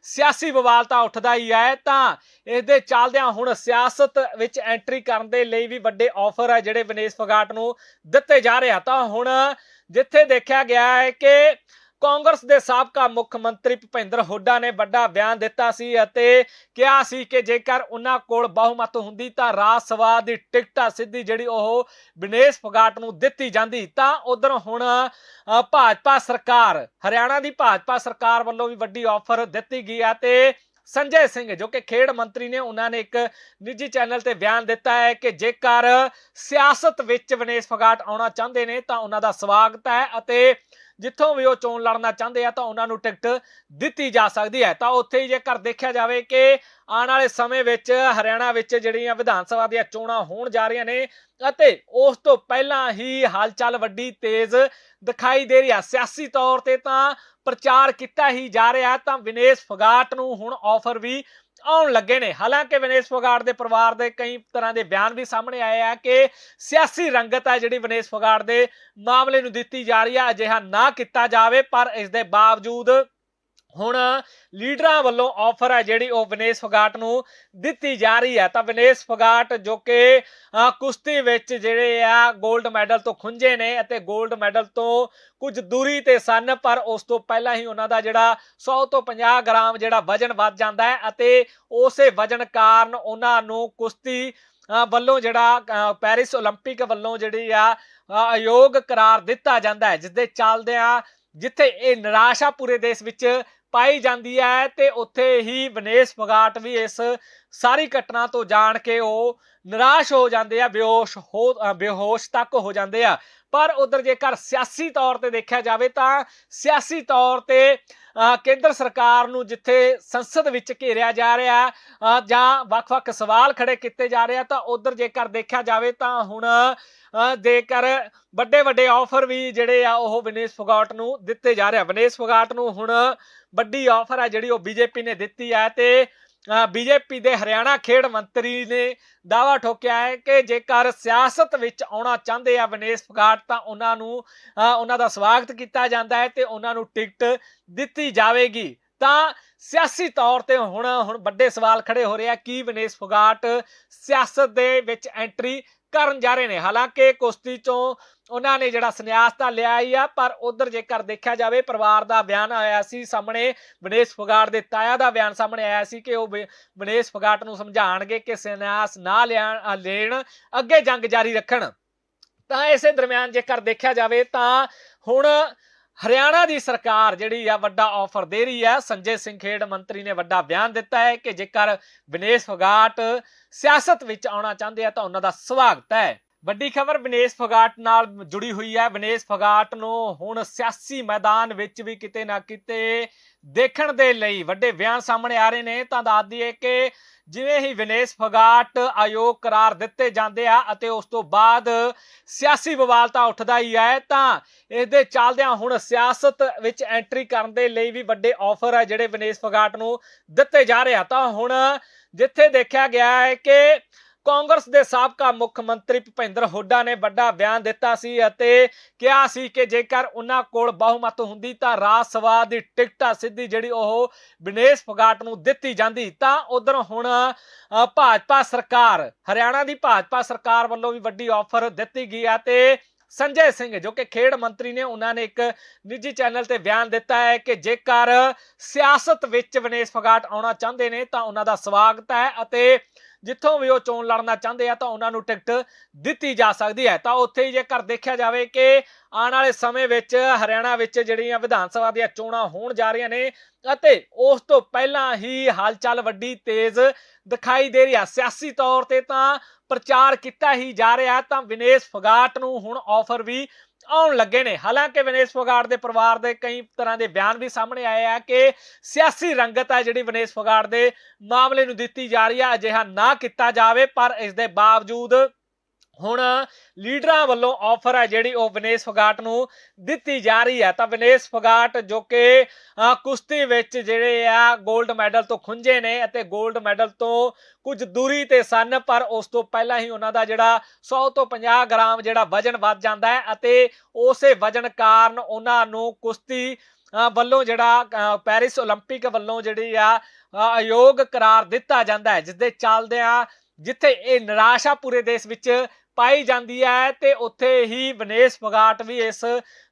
Speaker 1: ਸਿਆਸੀ ਬਵਾਲ ਤਾਂ ਉੱਠਦਾ ਹੀ ਹੈ, ਤਾਂ ਇਸ ਦੇ ਚੱਲਦਿਆਂ ਹੁਣ ਸਿਆਸਤ ਵਿੱਚ ਐਂਟਰੀ ਕਰਨ ਦੇ ਲਈ ਵੀ ਵੱਡੇ ਆਫਰ ਹੈ ਜਿਹੜੇ ਵਿਨੇਸ਼ ਫਗਾਟ ਨੂੰ ਦਿੱਤੇ ਜਾ ਰਹੇ ਆ। ਤਾਂ ਹੁਣ ਜਿੱਥੇ ਦੇਖਿਆ ਗਿਆ ਹੈ ਕਿ ਕਾਂਗਰਸ ਦੇ ਸਾਬਕਾ ਮੁੱਖ ਮੰਤਰੀ ਭੁਪਿੰਦਰ ਹੁੱਡਾ ਨੇ ਵੱਡਾ ਬਿਆਨ ਦਿੱਤਾ ਸੀ ਅਤੇ ਕਿਹਾ ਸੀ ਕਿ ਜੇਕਰ ਉਹਨਾਂ ਕੋਲ ਬਹੁਮਤ ਹੁੰਦੀ ਤਾਂ ਰਾਜ ਸਭਾ ਦੀ ਟਿਕਟਾਂ ਸਿੱਧੀ ਜਿਹੜੀ ਉਹ ਵਿਨੇਸ਼ ਫਗਾਟ ਨੂੰ ਦਿੱਤੀ ਜਾਂਦੀ। ਤਾਂ ਉਧਰ ਹੁਣ ਭਾਜਪਾ ਸਰਕਾਰ, ਹਰਿਆਣਾ ਦੀ ਭਾਜਪਾ ਸਰਕਾਰ ਵੱਲੋਂ ਵੀ ਵੱਡੀ ਆਫਰ ਦਿੱਤੀ ਗਈ ਹੈ ਤੇ ਸੰਜੇ ਸਿੰਘ ਜੋ ਕਿ ਖੇਡ ਮੰਤਰੀ ਨੇ ਉਹਨਾਂ ਨੇ ਇੱਕ ਨਿੱਜੀ ਚੈਨਲ ਤੇ ਬਿਆਨ ਦਿੱਤਾ ਹੈ ਕਿ ਜੇਕਰ ਸਿਆਸਤ ਵਿੱਚ ਵਿਨੇਸ਼ ਫਗਾਟ ਆਉਣਾ ਚਾਹੁੰਦੇ ਨੇ ਤਾਂ ਉਹਨਾਂ ਦਾ ਸਵਾਗਤ ਹੈ ਅਤੇ ਜਿੱਥੋਂ ਵੀ ਉਹ ਚੋਣ ਲੜਨਾ ਚਾਹੁੰਦੇ ਆ ਤਾਂ ਉਹਨਾਂ ਨੂੰ ਟਿਕਟ ਦਿੱਤੀ ਜਾ ਸਕਦੀ ਹੈ। ਤਾਂ ਉੱਥੇ ਹੀ ਜੇਕਰ ਦੇਖਿਆ ਜਾਵੇ ਕਿ ਆਉਣ ਵਾਲੇ ਸਮੇਂ ਵਿੱਚ ਹਰਿਆਣਾ ਵਿੱਚ ਜਿਹੜੀਆਂ ਵਿਧਾਨ ਸਭਾ ਦੀਆਂ ਚੋਣਾਂ ਹੋਣ ਜਾ ਰਹੀਆਂ ਨੇ ਅਤੇ ਉਸ ਤੋਂ ਪਹਿਲਾਂ ਹੀ ਹਲਚਲ ਵੱਡੀ ਤੇਜ਼ ਦਿਖਾਈ ਦੇ ਰਹੀ ਹੈ। ਸਿਆਸੀ ਤੌਰ ਤੇ ਤਾਂ ਪ੍ਰਚਾਰ ਕੀਤਾ ਹੀ ਜਾ ਰਿਹਾ ਤਾਂ ਵਿਨੇਸ਼ ਫਗਾਟ ਨੂੰ ਹੁਣ ਆਫਰ ਵੀ ਆਉਣ ਲੱਗੇ ਨੇ। ਹਾਲਾਂਕਿ ਵਿਨੇਸ਼ ਫਗਾਟ ਦੇ ਪਰਿਵਾਰ ਦੇ ਕਈ ਤਰ੍ਹਾਂ ਦੇ ਬਿਆਨ ਵੀ ਸਾਹਮਣੇ ਆਏ ਆ ਕਿ ਸਿਆਸੀ ਰੰਗਤ ਹੈ ਜਿਹੜੀ ਵਿਨੇਸ਼ ਫਗਾਟ ਦੇ ਮਾਮਲੇ ਨੂੰ ਦਿੱਤੀ ਜਾ ਰਹੀ ਹੈ ਅਜਿਹਾ ਨਾ ਕੀਤਾ ਜਾਵੇ, ਪਰ ਇਸ ਦੇ ਬਾਵਜੂਦ ਹੁਣ ਲੀਡਰਾਂ ਵੱਲੋਂ ਆਫਰ ਹੈ ਜਿਹੜੀ ਉਹ ਵਿਨੇਸ਼ ਫਗਾਟ ਨੂੰ ਦਿੱਤੀ ਜਾ ਰਹੀ ਹੈ। ਤਾਂ ਵਿਨੇਸ਼ ਫਗਾਟ ਜੋ ਕਿ ਕੁਸ਼ਤੀ ਵਿੱਚ ਜਿਹੜੇ ਆ 골ਡ ਮੈਡਲ ਤੋਂ ਖੁੰਝੇ ਨੇ ਅਤੇ 골ਡ ਮੈਡਲ ਤੋਂ ਕੁਝ ਦੂਰੀ ਤੇ ਸਨ, ਪਰ ਉਸ ਤੋਂ ਪਹਿਲਾਂ ਹੀ ਉਹਨਾਂ ਦਾ ਜਿਹੜਾ 100 ਤੋਂ 50 ਗ੍ਰਾਮ ਜਿਹੜਾ ਵਜਨ ਵੱਧ ਜਾਂਦਾ ਹੈ ਅਤੇ ਉਸੇ ਵਜਨ ਕਾਰਨ ਉਹਨਾਂ ਨੂੰ ਕੁਸ਼ਤੀ ਵੱਲੋਂ ਜਿਹੜਾ ਪੈਰਿਸ 올림픽 ਵੱਲੋਂ ਜਿਹੜੀ ਆ ਅਯੋਗ ਕਰਾਰ ਦਿੱਤਾ ਜਾਂਦਾ ਹੈ, ਜਿਸ ਦੇ ਚੱਲਦਿਆਂ ਜਿੱਥੇ ਇਹ ਨਿਰਾਸ਼ਾ ਪੂਰੇ ਦੇਸ਼ ਵਿੱਚ ਪਾਈ ਜਾਂਦੀ ਹੈ ਤੇ ਉੱਥੇ ਹੀ ਵਿਨੇਸ਼ ਫਗਾਟ ਵੀ ਇਸ ਸਾਰੀ ਘਟਨਾ ਤੋਂ ਜਾਣ ਕੇ ਉਹ ਨਿਰਾਸ਼ ਹੋ ਜਾਂਦੇ ਆ ਬੇਹੋਸ਼ ਹੋ ਬੇਹੋਸ਼ ਤੱਕ ਹੋ ਜਾਂਦੇ ਆ। ਪਰ ਉਧਰ ਜੇਕਰ ਸਿਆਸੀ ਤੌਰ ਤੇ ਦੇਖਿਆ ਜਾਵੇ ਤਾਂ ਸਿਆਸੀ ਤੌਰ ਤੇ ਕੇਂਦਰ ਸਰਕਾਰ ਨੂੰ ਜਿੱਥੇ ਸੰਸਦ ਵਿੱਚ ਘੇਰਿਆ ਜਾ ਰਿਹਾ ਜਾਂ ਵੱਖ-ਵੱਖ ਸਵਾਲ ਖੜੇ ਕੀਤੇ ਜਾ ਰਹੇ ਆ ਤਾਂ ਉਧਰ ਜੇਕਰ ਦੇਖਿਆ ਜਾਵੇ ਤਾਂ ਹੁਣ ਅ, ਜੇਕਰ ਵੱਡੇ ਵੱਡੇ ਆਫਰ ਵੀ ਜਿਹੜੇ ਆ ਉਹ ਵਿਨੇਸ਼ ਫਗਾਟ ਨੂੰ ਦਿੱਤੇ ਜਾ ਰਹੇ ਆ। ਵਿਨੇਸ਼ ਫਗਾਟ ਨੂੰ ਹੁਣ ਵੱਡੀ ਆਫਰ ਹੈ ਜਿਹੜੀ ਉਹ ਬੀਜੇਪੀ ਨੇ ਦਿੱਤੀ ਹੈ ਤੇ ਬੀਜੇਪੀ ਦੇ ਹਰਿਆਣਾ ਖੇਡ ਮੰਤਰੀ ਨੇ ਦਾਵਾ ਠੋਕਿਆ ਹੈ ਕਿ ਜੇਕਰ ਸਿਆਸਤ ਵਿੱਚ ਆਉਣਾ ਚਾਹੁੰਦੇ ਆ ਵਿਨੇਸ਼ ਫਗਾਟ ਤਾਂ ਉਹਨਾਂ ਨੂੰ ਉਹਨਾਂ ਦਾ ਸਵਾਗਤ ਕੀਤਾ ਜਾਂਦਾ ਹੈ ਤੇ ਉਹਨਾਂ ਨੂੰ ਟਿਕਟ ਦਿੱਤੀ ਜਾਵੇਗੀ। ਤਾਂ ਸਿਆਸੀ ਤੌਰ ਤੇ ਹੁਣ ਹੁਣ ਵੱਡੇ ਸਵਾਲ ਖੜੇ ਹੋ ਰਹੇ ਆ, ਕੀ ਵਿਨੇਸ਼ ਫਗਾਟ ਸਿਆਸਤ ਦੇ ਵਿੱਚ ਐਂਟਰੀ ਕਰਨ ਜਾ ਰਹੇ ਨੇ? ਹਾਲਾਂਕਿ ਕੁਸ਼ਤੀ ਚੋਂ ਉਹਨਾਂ ਨੇ ਜਿਹੜਾ ਸੰਨਿਆਸ ਤਾਂ ਲਿਆ ਹੀ ਆ, ਪਰ ਉਧਰ ਜੇਕਰ ਦੇਖਿਆ ਜਾਵੇ, ਪਰਿਵਾਰ ਦਾ ਬਿਆਨ ਆਇਆ ਸੀ ਸਾਹਮਣੇ, ਵਿਨੇਸ਼ ਫਗਾਟ ਦੇ ਤਾਇਆ ਦਾ ਬਿਆਨ ਸਾਹਮਣੇ ਆਇਆ ਸੀ ਕਿ ਉਹ ਵਿ- ਵਿਨੇਸ਼ ਫਗਾਟ ਨੂੰ ਸਮਝਾਣਗੇ ਕਿ ਸੰਨਿਆਸ ਨਾ ਲਿਆਣ ਲੈਣ, ਅੱਗੇ ਜੰਗ ਜਾਰੀ ਰੱਖਣ। ਤਾਂ ਇਸੇ ਦਰਮਿਆਨ ਜੇਕਰ ਦੇਖਿਆ ਜਾਵੇ ਤਾਂ ਹੁਣ ਹਰਿਆਣਾ ਦੀ ਸਰਕਾਰ ਜਿਹੜੀ ਆ, ਵੱਡਾ ਆਫਰ ਦੇ ਰਹੀ ਹੈ ਸੰਜੇ ਸਿੰਘ ਖੇਡ ਮੰਤਰੀ ਨੇ ਵੱਡਾ ਬਿਆਨ ਦਿੱਤਾ ਹੈ ਕਿ ਜੇਕਰ ਵਿਨੇਸ਼ ਫਗਾਟ ਸਿਆਸਤ ਵਿੱਚ ਆਉਣਾ ਚਾਹੁੰਦੇ ਆ ਤਾਂ ਉਹਨਾਂ ਦਾ ਸਵਾਗਤ ਹੈ। ਵੱਡੀ ਖਬਰ ਵਿਨੇਸ਼ ਫਗਾਟ ਨਾਲ ਜੁੜੀ ਹੋਈ ਹੈ। ਵਿਨੇਸ਼ ਫਗਾਟ ਨੂੰ ਹੁਣ ਸਿਆਸੀ ਮੈਦਾਨ ਵਿੱਚ ਵੀ ਕਿਤੇ ਨਾ ਕਿਤੇ ਦੇਖਣ ਦੇ ਲਈ ਵੱਡੇ ਬਿਆਨ ਸਾਹਮਣੇ ਆ ਰਹੇ ਨੇ। ਤਾਂ ਦੱਸ ਦਈਏ ਕਿ ਜਿਵੇਂ ਹੀ ਵਿਨੇਸ਼ ਫਗਾਟ ਆਯੋਗ ਕਰਾਰ ਦਿੱਤੇ ਜਾਂਦੇ ਆ ਅਤੇ ਉਸ ਤੋਂ ਬਾਅਦ ਸਿਆਸੀ ਬਵਾਲ ਤਾਂ ਉੱਠਦਾ ਹੀ ਹੈ, ਤਾਂ ਇਸ ਦੇ ਚੱਲਦਿਆਂ ਹੁਣ ਸਿਆਸਤ ਵਿੱਚ ਐਂਟਰੀ ਕਰਨ ਦੇ ਲਈ ਵੀ ਵੱਡੇ ਆਫਰ ਹੈ ਜਿਹੜੇ ਵਿਨੇਸ਼ ਫਗਾਟ ਨੂੰ ਦਿੱਤੇ ਜਾ ਰਹੇ ਆ। ਤਾਂ ਹੁਣ ਜਿੱਥੇ ਦੇਖਿਆ ਗਿਆ ਹੈ ਕਿ ਕਾਂਗਰਸ ਦੇ ਸਾਬਕਾ ਮੁੱਖ ਮੰਤਰੀ ਭੁਪਿੰਦਰ ਹੁੱਡਾ ਨੇ ਵੱਡਾ ਬਿਆਨ ਦਿੱਤਾ ਸੀ ਅਤੇ ਕਿਹਾ ਸੀ ਕਿ ਜੇਕਰ ਉਹਨਾਂ ਕੋਲ ਬਹੁਮਤ ਹੁੰਦੀ ਤਾਂ ਰਾਜ ਸਭਾ ਦੀ ਟਿਕਟ ਸਿੱਧੀ ਜਿਹੜੀ ਉਹ ਵਿਨੇਸ਼ ਫਗਾਟ ਨੂੰ ਦਿੱਤੀ ਜਾਂਦੀ। ਤਾਂ ਉਧਰ ਹੁਣ ਭਾਜਪਾ ਸਰਕਾਰ, ਹਰਿਆਣਾ ਦੀ ਭਾਜਪਾ ਸਰਕਾਰ ਵੱਲੋਂ ਵੀ ਵੱਡੀ ਆਫਰ ਦਿੱਤੀ ਗਈ ਹੈ ਤੇ ਸੰਜੇ ਸਿੰਘ, ਜੋ ਕਿ ਖੇਡ ਮੰਤਰੀ ਨੇ, ਉਹਨਾਂ ਨੇ ਇੱਕ ਨਿੱਜੀ ਚੈਨਲ ਤੇ ਬਿਆਨ ਦਿੱਤਾ ਹੈ ਕਿ ਜੇਕਰ ਸਿਆਸਤ ਵਿੱਚ ਵਿਨੇਸ਼ ਫਗਾਟ ਆਉਣਾ ਚਾਹੁੰਦੇ ਨੇ ਤਾਂ ਉਹਨਾਂ ਦਾ ਸਵਾਗਤ ਹੈ ਅਤੇ ਜਿੱਥੋਂ ਵੀ ਉਹ ਚੋਣ ਲੜਨਾ ਚਾਹੁੰਦੇ ਆ ਤਾਂ ਉਹਨਾਂ ਨੂੰ ਟਿਕਟ ਦਿੱਤੀ ਜਾ ਸਕਦੀ ਹੈ। ਤਾਂ ਉੱਥੇ ਹੀ ਜੇਕਰ ਦੇਖਿਆ ਜਾਵੇ ਕਿ ਆਉਣ ਵਾਲੇ ਸਮੇਂ ਵਿੱਚ ਹਰਿਆਣਾ ਵਿੱਚ ਜਿਹੜੀਆਂ ਵਿਧਾਨ ਸਭਾ ਦੀਆਂ ਚੋਣਾਂ ਹੋਣ ਜਾ ਰਹੀਆਂ ਨੇ ਅਤੇ ਉਸ ਤੋਂ ਪਹਿਲਾਂ ਹੀ ਹਲਚਲ ਵੱਡੀ ਤੇਜ਼ ਦਿਖਾਈ ਦੇ ਰਹੀ ਹੈ ਸਿਆਸੀ ਤੌਰ ਤੇ ਤਾਂ ਪ੍ਰਚਾਰ ਕੀਤਾ ਹੀ ਜਾ ਰਿਹਾ ਤਾਂ ਵਿਨੇਸ਼ ਫਗਾਟ ਨੂੰ ਹੁਣ ਆਫਰ ਵੀ ਆਉਣ ਲੱਗੇ ਨੇ। ਹਾਲਾਂਕਿ ਵਿਨੇਸ਼ ਫਗਾਟ ਦੇ ਪਰਿਵਾਰ ਦੇ ਕਈ ਤਰ੍ਹਾਂ ਦੇ ਬਿਆਨ ਵੀ ਸਾਹਮਣੇ ਆਏ ਆ ਕਿ ਸਿਆਸੀ ਰੰਗਤ ਹੈ ਜਿਹੜੀ ਵਿਨੇਸ਼ ਫਗਾਟ ਦੇ ਮਾਮਲੇ ਨੂੰ ਦਿੱਤੀ ਜਾ ਰਹੀ ਹੈ ਅਜਿਹਾ ਨਾ ਕੀਤਾ ਜਾਵੇ, ਪਰ ਇਸ ਦੇ ਬਾਵਜੂਦ ਹੁਣ ਲੀਡਰਾਂ ਵੱਲੋਂ ਆਫਰ ਹੈ ਜਿਹੜੀ ਉਹ ਵਿਨੇਸ਼ ਫਗਾਟ ਨੂੰ ਦਿੱਤੀ ਜਾ ਰਹੀ ਹੈ। ਤਾਂ ਵਿਨੇਸ਼ ਫਗਾਟ ਜੋ ਕਿ ਕੁਸ਼ਤੀ ਵਿੱਚ ਜਿਹੜੇ ਆ 골ਡ ਮੈਡਲ ਤੋਂ ਖੁੰਝੇ ਨੇ ਅਤੇ 골ਡ ਮੈਡਲ ਤੋਂ ਕੁਝ ਦੂਰੀ ਤੇ ਸਨ, ਪਰ ਉਸ ਤੋਂ ਪਹਿਲਾਂ ਹੀ ਉਹਨਾਂ ਦਾ ਜਿਹੜਾ 100 ਤੋਂ 50 ਗ੍ਰਾਮ ਜਿਹੜਾ ਵਜਨ ਵੱਧ ਜਾਂਦਾ ਹੈ ਅਤੇ ਉਸੇ ਵਜਨ ਕਾਰਨ ਉਹਨਾਂ ਨੂੰ ਕੁਸ਼ਤੀ ਵੱਲੋਂ ਜਿਹੜਾ ਪੈਰਿਸ 올림픽 ਵੱਲੋਂ ਜਿਹੜੀ ਆ ਅਯੋਗ ਕਰਾਰ ਦਿੱਤਾ ਜਾਂਦਾ ਹੈ, ਜਿਸ ਦੇ ਚੱਲਦਿਆਂ ਜਿੱਥੇ ਇਹ ਨਿਰਾਸ਼ਾ ਪੂਰੇ ਦੇਸ਼ ਵਿੱਚ ਪਾਈ ਜਾਂਦੀ ਹੈ ਤੇ ਉੱਥੇ ਹੀ ਵਿਨੇਸ਼ ਫਗਾਟ ਵੀ ਇਸ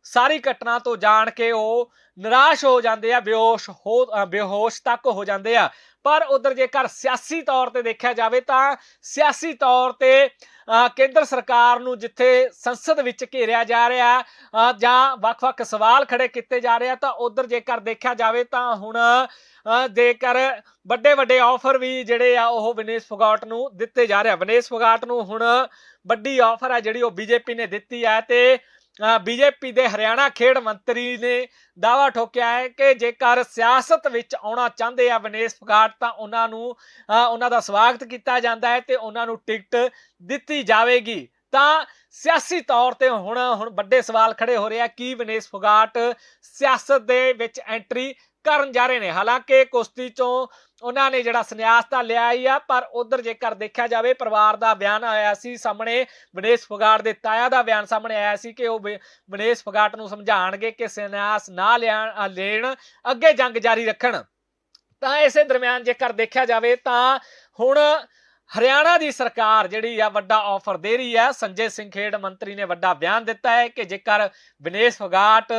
Speaker 1: ਸਾਰੀ ਘਟਨਾ ਤੋਂ ਜਾਣ ਕੇ ਉਹ ਨਿਰਾਸ਼ ਹੋ ਜਾਂਦੇ ਆ ਬੇਹੋਸ਼ ਹੋ ਬੇਹੋਸ਼ ਤੱਕ ਹੋ ਜਾਂਦੇ ਆ। ਪਰ ਉਧਰ ਜੇਕਰ ਸਿਆਸੀ ਤੌਰ ਤੇ ਦੇਖਿਆ ਜਾਵੇ ਤਾਂ ਸਿਆਸੀ ਤੌਰ ਤੇ ਕੇਂਦਰ ਸਰਕਾਰ ਨੂੰ ਜਿੱਥੇ ਸੰਸਦ ਵਿੱਚ ਘੇਰਿਆ ਜਾ ਰਿਹਾ ਜਾਂ ਵੱਖ-ਵੱਖ ਸਵਾਲ ਖੜੇ ਕੀਤੇ ਜਾ ਰਹੇ ਆ ਤਾਂ ਉਧਰ ਜੇਕਰ ਦੇਖਿਆ ਜਾਵੇ ਤਾਂ ਹੁਣ ਅ, ਜੇਕਰ ਵੱਡੇ ਵੱਡੇ ਆਫਰ ਵੀ ਜਿਹੜੇ ਆ ਉਹ ਵਿਨੇਸ਼ ਫੋਗਾਟ ਨੂੰ ਦਿੱਤੇ ਜਾ ਰਿਹਾ ਵਿਨੇਸ਼ ਫੋਗਾਟ ਨੂੰ ਹੁਣ ਵੱਡੀ ਆਫਰ ਹੈ ਜਿਹੜੀ ਉਹ ਬੀਜੇਪੀ ਨੇ ਦਿੱਤੀ ਹੈ ਤੇ ਬੀਜੇਪੀ ਦੇ ਹਰਿਆਣਾ ਖੇਡ ਮੰਤਰੀ ਨੇ ਦਾਵਾ ਠੋਕਿਆ ਹੈ ਕਿ ਜੇਕਰ ਸਿਆਸਤ ਵਿੱਚ ਆਉਣਾ ਚਾਹੁੰਦੇ ਆ ਵਿਨੇਸ਼ ਫੋਗਾਟ ਤਾਂ ਉਹਨਾਂ ਨੂੰ ਅ, ਉਹਨਾਂ ਦਾ ਸਵਾਗਤ ਕੀਤਾ ਜਾਂਦਾ ਹੈ ਤੇ ਉਹਨਾਂ ਨੂੰ ਟਿਕਟ ਦਿੱਤੀ ਜਾਵੇਗੀ। ਤਾਂ ਸਿਆਸੀ ਤੌਰ ਤੇ ਹੁਣ ਹੁਣ ਵੱਡੇ ਸਵਾਲ ਖੜੇ ਹੋ ਰਹੇ ਆ ਕੀ ਵਿਨੇਸ਼ ਫੋਗਾਟ ਸਿਆਸਤ ਦੇ ਵਿੱਚ ਐਂਟਰੀ ਕਰਨ ਜਾ ਰਹੇ ਨੇ। ਹਾਲਾਂਕਿ ਕੁਸ਼ਤੀ ਚੋਂ ਉਹਨਾਂ ਨੇ ਜਿਹੜਾ ਸੰਨਿਆਸ ਤਾਂ ਲਿਆ ਹੀ ਆ, ਪਰ ਉਧਰ ਜੇਕਰ ਦੇਖਿਆ ਜਾਵੇ, ਪਰਿਵਾਰ ਦਾ ਬਿਆਨ ਆਇਆ ਸੀ ਸਾਹਮਣੇ, ਵਿਨੇਸ਼ ਫਗਾਟ ਦੇ ਤਾਇਆ ਦਾ ਬਿਆਨ ਸਾਹਮਣੇ ਆਇਆ ਸੀ ਕਿ ਉਹ ਵਿ- ਵਿਨੇਸ਼ ਫਗਾਟ ਨੂੰ ਸਮਝਾਣਗੇ ਕਿ ਸੰਨਿਆਸ ਨਾ ਲਿਆਣ ਲੈਣ, ਅੱਗੇ ਜੰਗ ਜਾਰੀ ਰੱਖਣ। ਤਾਂ ਇਸੇ ਦਰਮਿਆਨ ਜੇਕਰ ਦੇਖਿਆ ਜਾਵੇ ਤਾਂ ਹੁਣ ਹਰਿਆਣਾ ਦੀ ਸਰਕਾਰ ਜਿਹੜੀ ਆ ਵੱਡਾ ਆਫਰ ਦੇ ਰਹੀ ਹੈ ਸੰਜੇ ਸਿੰਘ ਖੇਡ ਮੰਤਰੀ ਨੇ ਵੱਡਾ ਬਿਆਨ ਦਿੱਤਾ ਹੈ ਕਿ ਜੇਕਰ ਵਿਨੇਸ਼ ਫਗਾਟ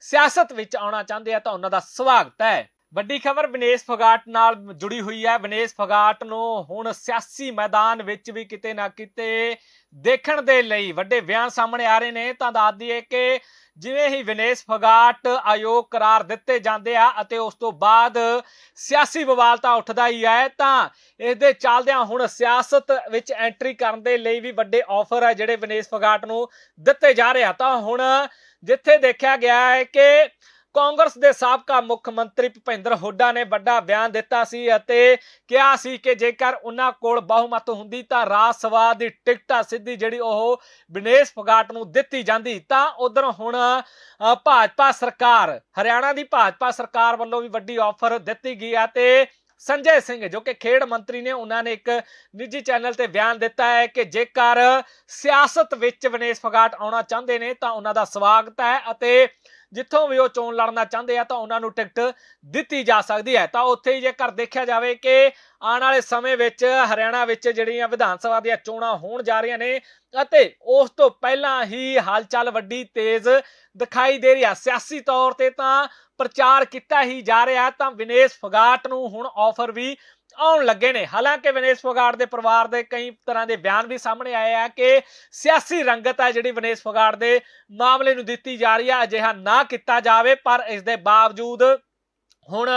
Speaker 1: ਸਿਆਸਤ ਵਿੱਚ ਆਉਣਾ ਚਾਹੁੰਦੇ ਆ ਤਾਂ ਉਹਨਾਂ ਦਾ ਸਵਾਗਤ ਹੈ। ਵੱਡੀ ਖਬਰ, ਵਿਨੇਸ਼ ਫਗਾਟ ਨਾਲ ਜੁੜੀ ਹੋਈ ਹੈ ਵਿਨੇਸ਼ ਫਗਾਟ ਨੂੰ ਹੁਣ ਸਿਆਸੀ ਮੈਦਾਨ ਵਿੱਚ ਵੀ ਕਿਤੇ ਨਾ ਕਿਤੇ ਦੇਖਣ ਦੇ ਲਈ ਵੱਡੇ ਬਿਆਨ ਸਾਹਮਣੇ ਆ ਰਹੇ ਨੇ। ਤਾਂ ਦੱਸ ਦਈਏ ਕਿ ਜਿਵੇਂ ਹੀ ਵਿਨੇਸ਼ ਫਗਾਟ ਆਯੋਗ ਕਰਾਰ ਦਿੱਤੇ ਜਾਂਦੇ ਆ ਅਤੇ ਉਸ ਤੋਂ ਬਾਅਦ ਸਿਆਸੀ ਬਵਾਲ ਤਾਂ ਉੱਠਦਾ ਹੀ ਹੈ, ਤਾਂ ਇਸ ਦੇ ਚੱਲਦਿਆਂ ਹੁਣ ਸਿਆਸਤ ਵਿੱਚ ਐਂਟਰੀ ਕਰਨ ਦੇ ਲਈ ਵੀ ਵੱਡੇ ਆਫਰ ਹੈ ਜਿਹੜੇ ਵਿਨੇਸ਼ ਫਗਾਟ ਨੂੰ ਦਿੱਤੇ ਜਾ ਰਹੇ ਆ। ਤਾਂ ਹੁਣ ਜਿੱਥੇ ਦੇਖਿਆ ਗਿਆ ਹੈ ਕਿ ਕਾਂਗਰਸ ਦੇ ਸਾਬਕਾ ਮੁੱਖ ਮੰਤਰੀ ਭੁਪਿੰਦਰ ਹੁੱਡਾ ਨੇ ਵੱਡਾ ਬਿਆਨ ਦਿੱਤਾ ਸੀ ਅਤੇ ਕਿਹਾ ਸੀ ਕਿ ਜੇਕਰ ਉਹਨਾਂ ਕੋਲ ਬਹੁਮਤ ਹੁੰਦੀ ਤਾਂ ਰਾਜ ਸਭਾ ਦੀ ਟਿਕਟਾਂ ਸਿੱਧੀ ਜਿਹੜੀ ਉਹ ਵਿਨੇਸ਼ ਫਗਾਟ ਨੂੰ ਦਿੱਤੀ ਜਾਂਦੀ। ਤਾਂ ਉਧਰ ਹੁਣ ਭਾਜਪਾ ਸਰਕਾਰ, ਹਰਿਆਣਾ ਦੀ ਭਾਜਪਾ ਸਰਕਾਰ ਵੱਲੋਂ ਵੀ ਵੱਡੀ ਆਫਰ ਦਿੱਤੀ ਗਈ ਹੈ ਤੇ ਸੰਜੇ ਸਿੰਘ, ਜੋ ਕਿ ਖੇਡ ਮੰਤਰੀ ਨੇ, ਉਹਨਾਂ ਨੇ ਇੱਕ ਨਿੱਜੀ ਚੈਨਲ ਤੇ ਬਿਆਨ ਦਿੱਤਾ ਹੈ ਕਿ ਜੇਕਰ ਸਿਆਸਤ ਵਿੱਚ ਵਿਨੇਸ਼ ਫਗਾਟ ਆਉਣਾ ਚਾਹੁੰਦੇ ਨੇ ਤਾਂ ਉਹਨਾਂ ਦਾ ਸਵਾਗਤ ਹੈ ਅਤੇ ਜਿੱਥੋਂ ਵੀ ਉਹ ਚੋਣ ਲੜਨਾ ਚਾਹੁੰਦੇ ਆ ਤਾਂ ਉਹਨਾਂ ਨੂੰ ਟਿਕਟ ਦਿੱਤੀ ਜਾ ਸਕਦੀ ਹੈ। ਤਾਂ ਉੱਥੇ ਹੀ ਜੇਕਰ ਦੇਖਿਆ ਜਾਵੇ ਕਿ ਆਉਣ ਵਾਲੇ ਸਮੇਂ ਵਿੱਚ ਹਰਿਆਣਾ ਵਿੱਚ ਜਿਹੜੀਆਂ ਵਿਧਾਨ ਸਭਾ ਦੀਆਂ ਚੋਣਾਂ ਹੋਣ ਜਾ ਰਹੀਆਂ ਨੇ ਅਤੇ ਉਸ ਤੋਂ ਪਹਿਲਾਂ ਹੀ ਹਲਚਲ ਵੱਡੀ ਤੇਜ਼ ਦਿਖਾਈ ਦੇ ਰਹੀ ਹੈ ਸਿਆਸੀ ਤੌਰ ਤੇ ਤਾਂ ਪ੍ਰਚਾਰ ਕੀਤਾ ਹੀ ਜਾ ਰਿਹਾ ਤਾਂ ਵਿਨੇਸ਼ ਫਗਾਟ ਨੂੰ ਹੁਣ ਆਫਰ ਵੀ ਆਉਣ ਲੱਗੇ ਨੇ। ਹਾਲਾਂਕਿ ਵਿਨੇਸ਼ ਫਗਾਟ ਦੇ ਪਰਿਵਾਰ ਦੇ ਕਈ ਤਰ੍ਹਾਂ ਦੇ ਬਿਆਨ ਵੀ ਸਾਹਮਣੇ ਆਏ ਆ ਕਿ ਸਿਆਸੀ ਰੰਗਤ ਹੈ ਜਿਹੜੀ ਵਿਨੇਸ਼ ਫਗਾਟ ਦੇ ਮਾਮਲੇ ਨੂੰ ਦਿੱਤੀ ਜਾ ਰਹੀ ਹੈ ਅਜਿਹਾ ਨਾ ਕੀਤਾ ਜਾਵੇ, ਪਰ ਇਸ ਦੇ ਬਾਵਜੂਦ ਹੁਣ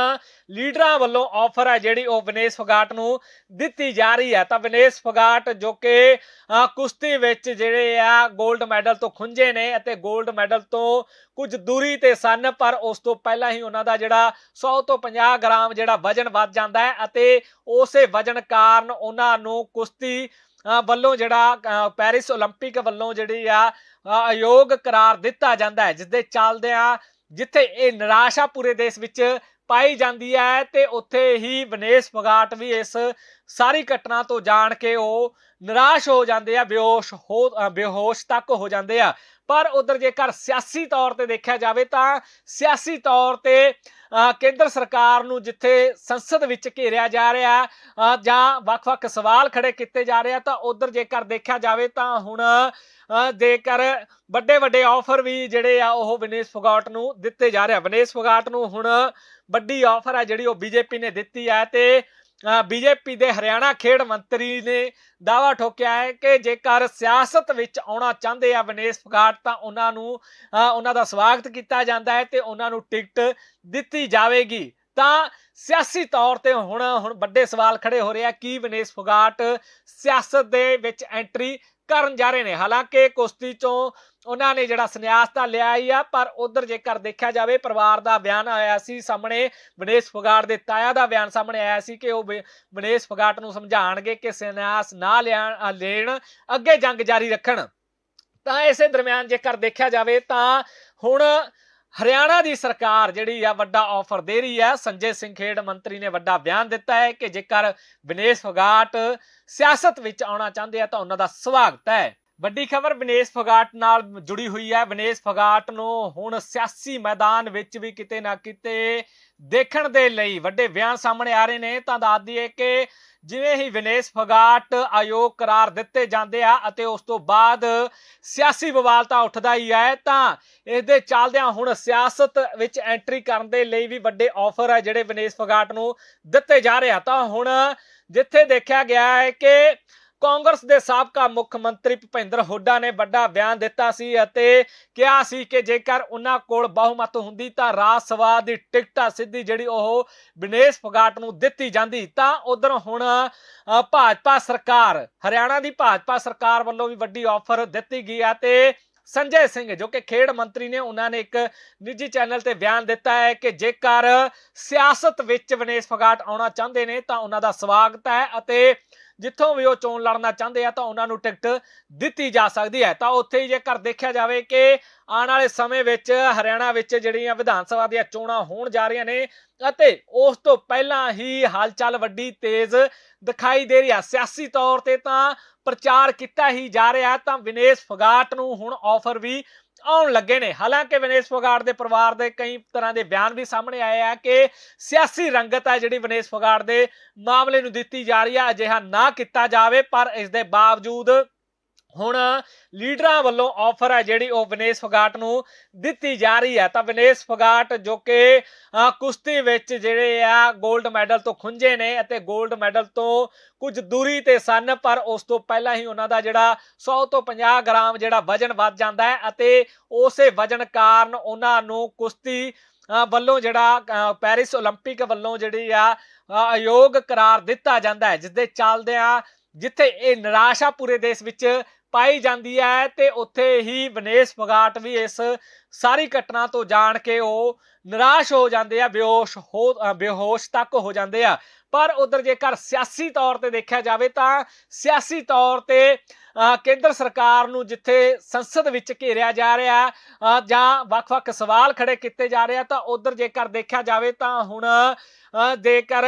Speaker 1: ਲੀਡਰਾਂ ਵੱਲੋਂ ਆਫਰ ਹੈ ਜਿਹੜੀ ਉਹ ਵਿਨੇਸ਼ ਫਗਾਟ ਨੂੰ ਦਿੱਤੀ ਜਾ ਰਹੀ ਹੈ। ਤਾਂ ਵਿਨੇਸ਼ ਫਗਾਟ ਜੋ ਕਿ ਕੁਸ਼ਤੀ ਵਿੱਚ ਜਿਹੜੇ ਆ 골ਡ ਮੈਡਲ ਤੋਂ ਖੁੰਝੇ ਨੇ ਅਤੇ 골ਡ ਮੈਡਲ ਤੋਂ ਕੁਝ ਦੂਰੀ ਤੇ ਸਨ, ਪਰ ਉਸ ਤੋਂ ਪਹਿਲਾਂ ਹੀ ਉਹਨਾਂ ਦਾ ਜਿਹੜਾ 100 ਤੋਂ 50 ਗ੍ਰਾਮ ਜਿਹੜਾ ਵਜਨ ਵੱਧ ਜਾਂਦਾ ਹੈ ਅਤੇ ਉਸੇ ਵਜਨ ਕਾਰਨ ਉਹਨਾਂ ਨੂੰ ਕੁਸ਼ਤੀ ਵੱਲੋਂ ਜਿਹੜਾ ਪੈਰਿਸ 올림픽 ਵੱਲੋਂ ਜਿਹੜੀ ਆ ਅਯੋਗ ਕਰਾਰ ਦਿੱਤਾ ਜਾਂਦਾ ਹੈ, ਜਿਸ ਦੇ ਚੱਲਦਿਆਂ ਜਿੱਥੇ ਇਹ ਨਿਰਾਸ਼ਾ ਪੂਰੇ ਦੇਸ਼ ਵਿੱਚ ਪਾਈ ਜਾਂਦੀ ਹੈ ਤੇ ਉੱਥੇ ਹੀ ਵਿਨੇਸ਼ ਫਗਾਟ ਵੀ ਇਸ ਸਾਰੀ ਘਟਨਾ ਤੋਂ ਜਾਣ ਕੇ ਉਹ ਨਿਰਾਸ਼ ਹੋ ਜਾਂਦੇ ਆ, ਬੇਹੋਸ਼ ਹੋ ਬੇਹੋਸ਼ ਤੱਕ ਹੋ ਜਾਂਦੇ ਆ। ਪਰ ਉਧਰ ਜੇਕਰ ਸਿਆਸੀ ਤੌਰ ਤੇ ਦੇਖਿਆ ਜਾਵੇ ਤਾਂ ਸਿਆਸੀ ਤੌਰ ਤੇ ਕੇਂਦਰ ਸਰਕਾਰ ਨੂੰ ਜਿੱਥੇ ਸੰਸਦ ਵਿੱਚ ਘੇਰਿਆ ਜਾ ਰਿਹਾ ਜਾਂ ਵੱਖ-ਵੱਖ ਸਵਾਲ ਖੜੇ ਕੀਤੇ ਜਾ ਰਹੇ ਆ, ਤਾਂ ਉਧਰ ਜੇਕਰ ਦੇਖਿਆ ਜਾਵੇ ਤਾਂ ਹੁਣ ਜੇਕਰ ਵੱਡੇ ਵੱਡੇ ਆਫਰ ਵੀ ਜਿਹੜੇ ਆ ਉਹ ਵਿਨੇਸ਼ ਫੋਗਾਟ ਨੂੰ ਦਿੱਤੇ ਜਾ ਰਹੇ ਆ। ਵਿਨੇਸ਼ ਫਗਾਟ ਨੂੰ ਹੁਣ ਵੱਡੀ ਆਫਰ ਹੈ ਜਿਹੜੀ ਉਹ ਬੀਜੇਪੀ ਨੇ ਦਿੱਤੀ ਹੈ ਤੇ ਬੀਜੇਪੀ ਦੇ ਹਰਿਆਣਾ ਖੇਡ ਮੰਤਰੀ ਨੇ ਦਾਵਾ ਠੋਕਿਆ ਹੈ ਕਿ ਜੇਕਰ ਸਿਆਸਤ ਵਿੱਚ ਆਉਣਾ ਚਾਹੁੰਦੇ ਆ ਵਿਨੇਸ਼ ਫਗਾਟ ਤਾਂ ਉਹਨਾਂ ਨੂੰ ਅ, ਉਹਨਾਂ ਦਾ ਸਵਾਗਤ ਕੀਤਾ ਜਾਂਦਾ ਹੈ ਤੇ ਉਹਨਾਂ ਨੂੰ ਟਿਕਟ ਦਿੱਤੀ ਜਾਵੇਗੀ। ਤਾਂ ਸਿਆਸੀ ਤੌਰ ਤੇ ਹੁਣ ਹੁਣ ਵੱਡੇ ਸਵਾਲ ਖੜੇ ਹੋ ਰਹੇ ਆ ਕੀ ਵਿਨੇਸ਼ ਫੋਗਾਟ ਸਿਆਸਤ ਦੇ ਵਿੱਚ ਐਂਟਰੀ ਕਰਨ ਜਾ ਰਹੇ ਨੇ। ਹਾਲਾਂਕਿ ਕੁਸ਼ਤੀ ਚੋਂ ਉਹਨਾਂ ਨੇ ਜਿਹੜਾ ਸੰਨਿਆਸ ਤਾਂ ਲਿਆ ਹੀ ਆ, ਪਰ ਉਧਰ ਜੇਕਰ ਦੇਖਿਆ ਜਾਵੇ, ਪਰਿਵਾਰ ਦਾ ਬਿਆਨ ਆਇਆ ਸੀ ਸਾਹਮਣੇ, ਵਿਨੇਸ਼ ਫਗਾਟ ਦੇ ਤਾਇਆ ਦਾ ਬਿਆਨ ਸਾਹਮਣੇ ਆਇਆ ਸੀ ਕਿ ਉਹ ਵਿ- ਵਿਨੇਸ਼ ਫਗਾਟ ਨੂੰ ਸਮਝਾਣਗੇ ਕਿ ਸੰਨਿਆਸ ਨਾ ਲਿਆਣ ਲੈਣ, ਅੱਗੇ ਜੰਗ ਜਾਰੀ ਰੱਖਣ। ਤਾਂ ਇਸੇ ਦਰਮਿਆਨ ਜੇਕਰ ਦੇਖਿਆ ਜਾਵੇ ਤਾਂ ਹੁਣ ਹਰਿਆਣਾ ਦੀ ਸਰਕਾਰ ਜਿਹੜੀ ਆ, ਵੱਡਾ ਆਫਰ ਦੇ ਰਹੀ ਹੈ ਸੰਜੇ ਸਿੰਘ ਖੇਡ ਮੰਤਰੀ ਨੇ ਵੱਡਾ ਬਿਆਨ ਦਿੱਤਾ ਹੈ ਕਿ ਜੇਕਰ ਵਿਨੇਸ਼ ਫਗਾਟ ਸਿਆਸਤ ਵਿੱਚ ਆਉਣਾ ਚਾਹੁੰਦੇ ਆ ਤਾਂ ਉਹਨਾਂ ਦਾ ਸਵਾਗਤ ਹੈ। ਵੱਡੀ ਖਬਰ, ਵਿਨੇਸ਼ ਫਗਾਟ ਨਾਲ ਜੁੜੀ ਹੋਈ ਹੈ। ਵਿਨੇਸ਼ ਫਗਾਟ ਨੂੰ ਹੁਣ ਸਿਆਸੀ ਮੈਦਾਨ ਵਿੱਚ ਵੀ ਕਿਤੇ ਨਾ ਕਿਤੇ ਦੇਖਣ ਦੇ ਲਈ ਵੱਡੇ ਬਿਆਨ ਸਾਹਮਣੇ ਆ ਰਹੇ ਨੇ। ਤਾਂ ਦੱਸ ਦਈਏ ਕਿ ਜਿਵੇਂ ਹੀ ਵਿਨੇਸ਼ ਫਗਾਟ ਆਯੋਗ ਕਰਾਰ ਦਿੱਤੇ ਜਾਂਦੇ ਆ ਅਤੇ ਉਸ ਤੋਂ ਬਾਅਦ ਸਿਆਸੀ ਬਵਾਲ ਤਾਂ ਉੱਠਦਾ ਹੀ ਹੈ, ਤਾਂ ਇਸ ਦੇ ਚੱਲਦਿਆਂ ਹੁਣ ਸਿਆਸਤ ਵਿੱਚ ਐਂਟਰੀ ਕਰਨ ਦੇ ਲਈ ਵੀ ਵੱਡੇ ਆਫਰ ਹੈ ਜਿਹੜੇ ਵਿਨੇਸ਼ ਫਗਾਟ ਨੂੰ ਦਿੱਤੇ ਜਾ ਰਹੇ ਆ। ਤਾਂ ਹੁਣ ਜਿੱਥੇ ਦੇਖਿਆ ਗਿਆ ਹੈ ਕਿ ਕਾਂਗਰਸ ਦੇ ਸਾਬਕਾ ਮੁੱਖ ਮੰਤਰੀ ਭੁਪਿੰਦਰ ਹੁੱਡਾ ਨੇ ਵੱਡਾ ਬਿਆਨ ਦਿੱਤਾ ਸੀ ਅਤੇ ਕਿਹਾ ਸੀ ਕਿ ਜੇਕਰ ਉਹਨਾਂ ਕੋਲ ਬਹੁਮਤ ਹੁੰਦੀ ਤਾਂ ਰਾਜ ਸਭਾ ਦੀ ਟਿਕਟਾਂ ਸਿੱਧੀ ਜਿਹੜੀ ਉਹ ਵਿਨੇਸ਼ ਫਗਾਟ ਨੂੰ ਦਿੱਤੀ ਜਾਂਦੀ ਤਾਂ ਉਧਰ ਹੁਣ ਭਾਜਪਾ ਸਰਕਾਰ, ਹਰਿਆਣਾ ਦੀ ਭਾਜਪਾ ਸਰਕਾਰ ਵੱਲੋਂ ਵੀ ਵੱਡੀ ਆਫਰ ਦਿੱਤੀ ਗਈ ਹੈ ਤੇ ਸੰਜੇ ਸਿੰਘ ਜੋ ਕਿ ਖੇਡ ਮੰਤਰੀ ਨੇ ਉਹਨਾਂ ਨੇ ਇੱਕ ਨਿੱਜੀ ਚੈਨਲ ਤੇ ਬਿਆਨ ਦਿੱਤਾ ਹੈ ਕਿ ਜੇਕਰ ਸਿਆਸਤ ਵਿੱਚ ਵਿਨੇਸ਼ ਫਗਾਟ ਆਉਣਾ ਚਾਹੁੰਦੇ ਨੇ ਤਾਂ ਉਹਨਾਂ ਦਾ ਸਵਾਗਤ ਹੈ ਅਤੇ ਜਿੱਥੋਂ ਵੀ ਉਹ ਚੋਣ ਲੜਨਾ ਚਾਹੁੰਦੇ ਆ ਤਾਂ ਉਹਨਾਂ ਨੂੰ ਟਿਕਟ ਦਿੱਤੀ ਜਾ ਸਕਦੀ ਹੈ। ਤਾਂ ਉੱਥੇ ਹੀ ਜੇਕਰ ਦੇਖਿਆ ਜਾਵੇ ਕਿ ਆਉਣ ਵਾਲੇ ਸਮੇਂ ਵਿੱਚ ਹਰਿਆਣਾ ਵਿੱਚ ਜਿਹੜੀਆਂ ਵਿਧਾਨ ਸਭਾ ਦੀਆਂ ਚੋਣਾਂ ਹੋਣ ਜਾ ਰਹੀਆਂ ਨੇ ਅਤੇ ਉਸ ਤੋਂ ਪਹਿਲਾਂ ਹੀ ਹਲਚਲ ਵੱਡੀ ਤੇਜ਼ ਦਿਖਾਈ ਦੇ ਰਹੀ ਹੈ ਸਿਆਸੀ ਤੌਰ ਤੇ ਤਾਂ ਪ੍ਰਚਾਰ ਕੀਤਾ ਹੀ ਜਾ ਰਿਹਾ ਤਾਂ ਵਿਨੇਸ਼ ਫਗਾਟ ਨੂੰ ਹੁਣ ਆਫਰ ਵੀ ਆਉਣ ਲੱਗੇ ਨੇ। ਹਾਲਾਂਕਿ ਵਿਨੇਸ਼ ਫਗਾਟ ਦੇ ਪਰਿਵਾਰ ਦੇ ਕਈ ਤਰ੍ਹਾਂ ਦੇ ਬਿਆਨ ਵੀ ਸਾਹਮਣੇ ਆਏ ਆ ਕਿ ਸਿਆਸੀ ਰੰਗਤ ਹੈ ਜਿਹੜੀ ਵਿਨੇਸ਼ ਫਗਾਟ ਦੇ ਮਾਮਲੇ ਨੂੰ ਦਿੱਤੀ ਜਾ ਰਹੀ ਹੈ ਅਜਿਹਾ ਨਾ ਕੀਤਾ ਜਾਵੇ, ਪਰ ਇਸ ਦੇ ਬਾਵਜੂਦ ਹੁਣ ਲੀਡਰਾਂ ਵੱਲੋਂ ਆਫਰ ਹੈ ਜਿਹੜੀ ਉਹ ਵਿਨੇਸ਼ ਫਗਾਟ ਨੂੰ ਦਿੱਤੀ ਜਾ ਰਹੀ ਹੈ। ਤਾਂ ਵਿਨੇਸ਼ ਫਗਾਟ ਜੋ ਕਿ ਕੁਸ਼ਤੀ ਵਿੱਚ ਜਿਹੜੇ ਆ 골ਡ ਮੈਡਲ ਤੋਂ ਖੁੰਝੇ ਨੇ ਅਤੇ 골ਡ ਮੈਡਲ ਤੋਂ ਕੁਝ ਦੂਰੀ ਤੇ ਸਨ, ਪਰ ਉਸ ਤੋਂ ਪਹਿਲਾਂ ਹੀ ਉਹਨਾਂ ਦਾ ਜਿਹੜਾ 100 ਤੋਂ 50 ਗ੍ਰਾਮ ਜਿਹੜਾ ਵਜਨ ਵੱਧ ਜਾਂਦਾ ਹੈ ਅਤੇ ਉਸੇ ਵਜਨ ਕਾਰਨ ਉਹਨਾਂ ਨੂੰ ਕੁਸ਼ਤੀ ਵੱਲੋਂ ਜਿਹੜਾ ਪੈਰਿਸ 올림픽 ਵੱਲੋਂ ਜਿਹੜੀ ਆ ਅਯੋਗ ਕਰਾਰ ਦਿੱਤਾ ਜਾਂਦਾ ਹੈ, ਜਿਸ ਦੇ ਚੱਲਦਿਆਂ ਜਿੱਥੇ ਇਹ ਨਿਰਾਸ਼ਾ ਪੂਰੇ ਦੇਸ਼ ਵਿੱਚ ਪਾਈ ਜਾਂਦੀ ਹੈ ਤੇ ਉੱਥੇ ਹੀ ਵਿਨੇਸ਼ ਫਗਾਟ ਵੀ ਇਸ ਸਾਰੀ ਘਟਨਾ ਤੋਂ ਜਾਣ ਕੇ ਉਹ ਨਿਰਾਸ਼ ਹੋ ਜਾਂਦੇ ਆ ਬੇਹੋਸ਼ ਹੋ ਬੇਹੋਸ਼ ਤੱਕ ਹੋ ਜਾਂਦੇ ਆ। ਪਰ ਉਧਰ ਜੇਕਰ ਸਿਆਸੀ ਤੌਰ ਤੇ ਦੇਖਿਆ ਜਾਵੇ ਤਾਂ ਸਿਆਸੀ ਤੌਰ ਤੇ ਕੇਂਦਰ ਸਰਕਾਰ ਨੂੰ ਜਿੱਥੇ ਸੰਸਦ ਵਿੱਚ ਘੇਰਿਆ ਜਾ ਰਿਹਾ ਜਾਂ ਵੱਖ-ਵੱਖ ਸਵਾਲ ਖੜੇ ਕੀਤੇ ਜਾ ਰਹੇ ਆ ਤਾਂ ਉਧਰ ਜੇਕਰ ਦੇਖਿਆ ਜਾਵੇ ਤਾਂ ਹੁਣ ਅ, ਜੇਕਰ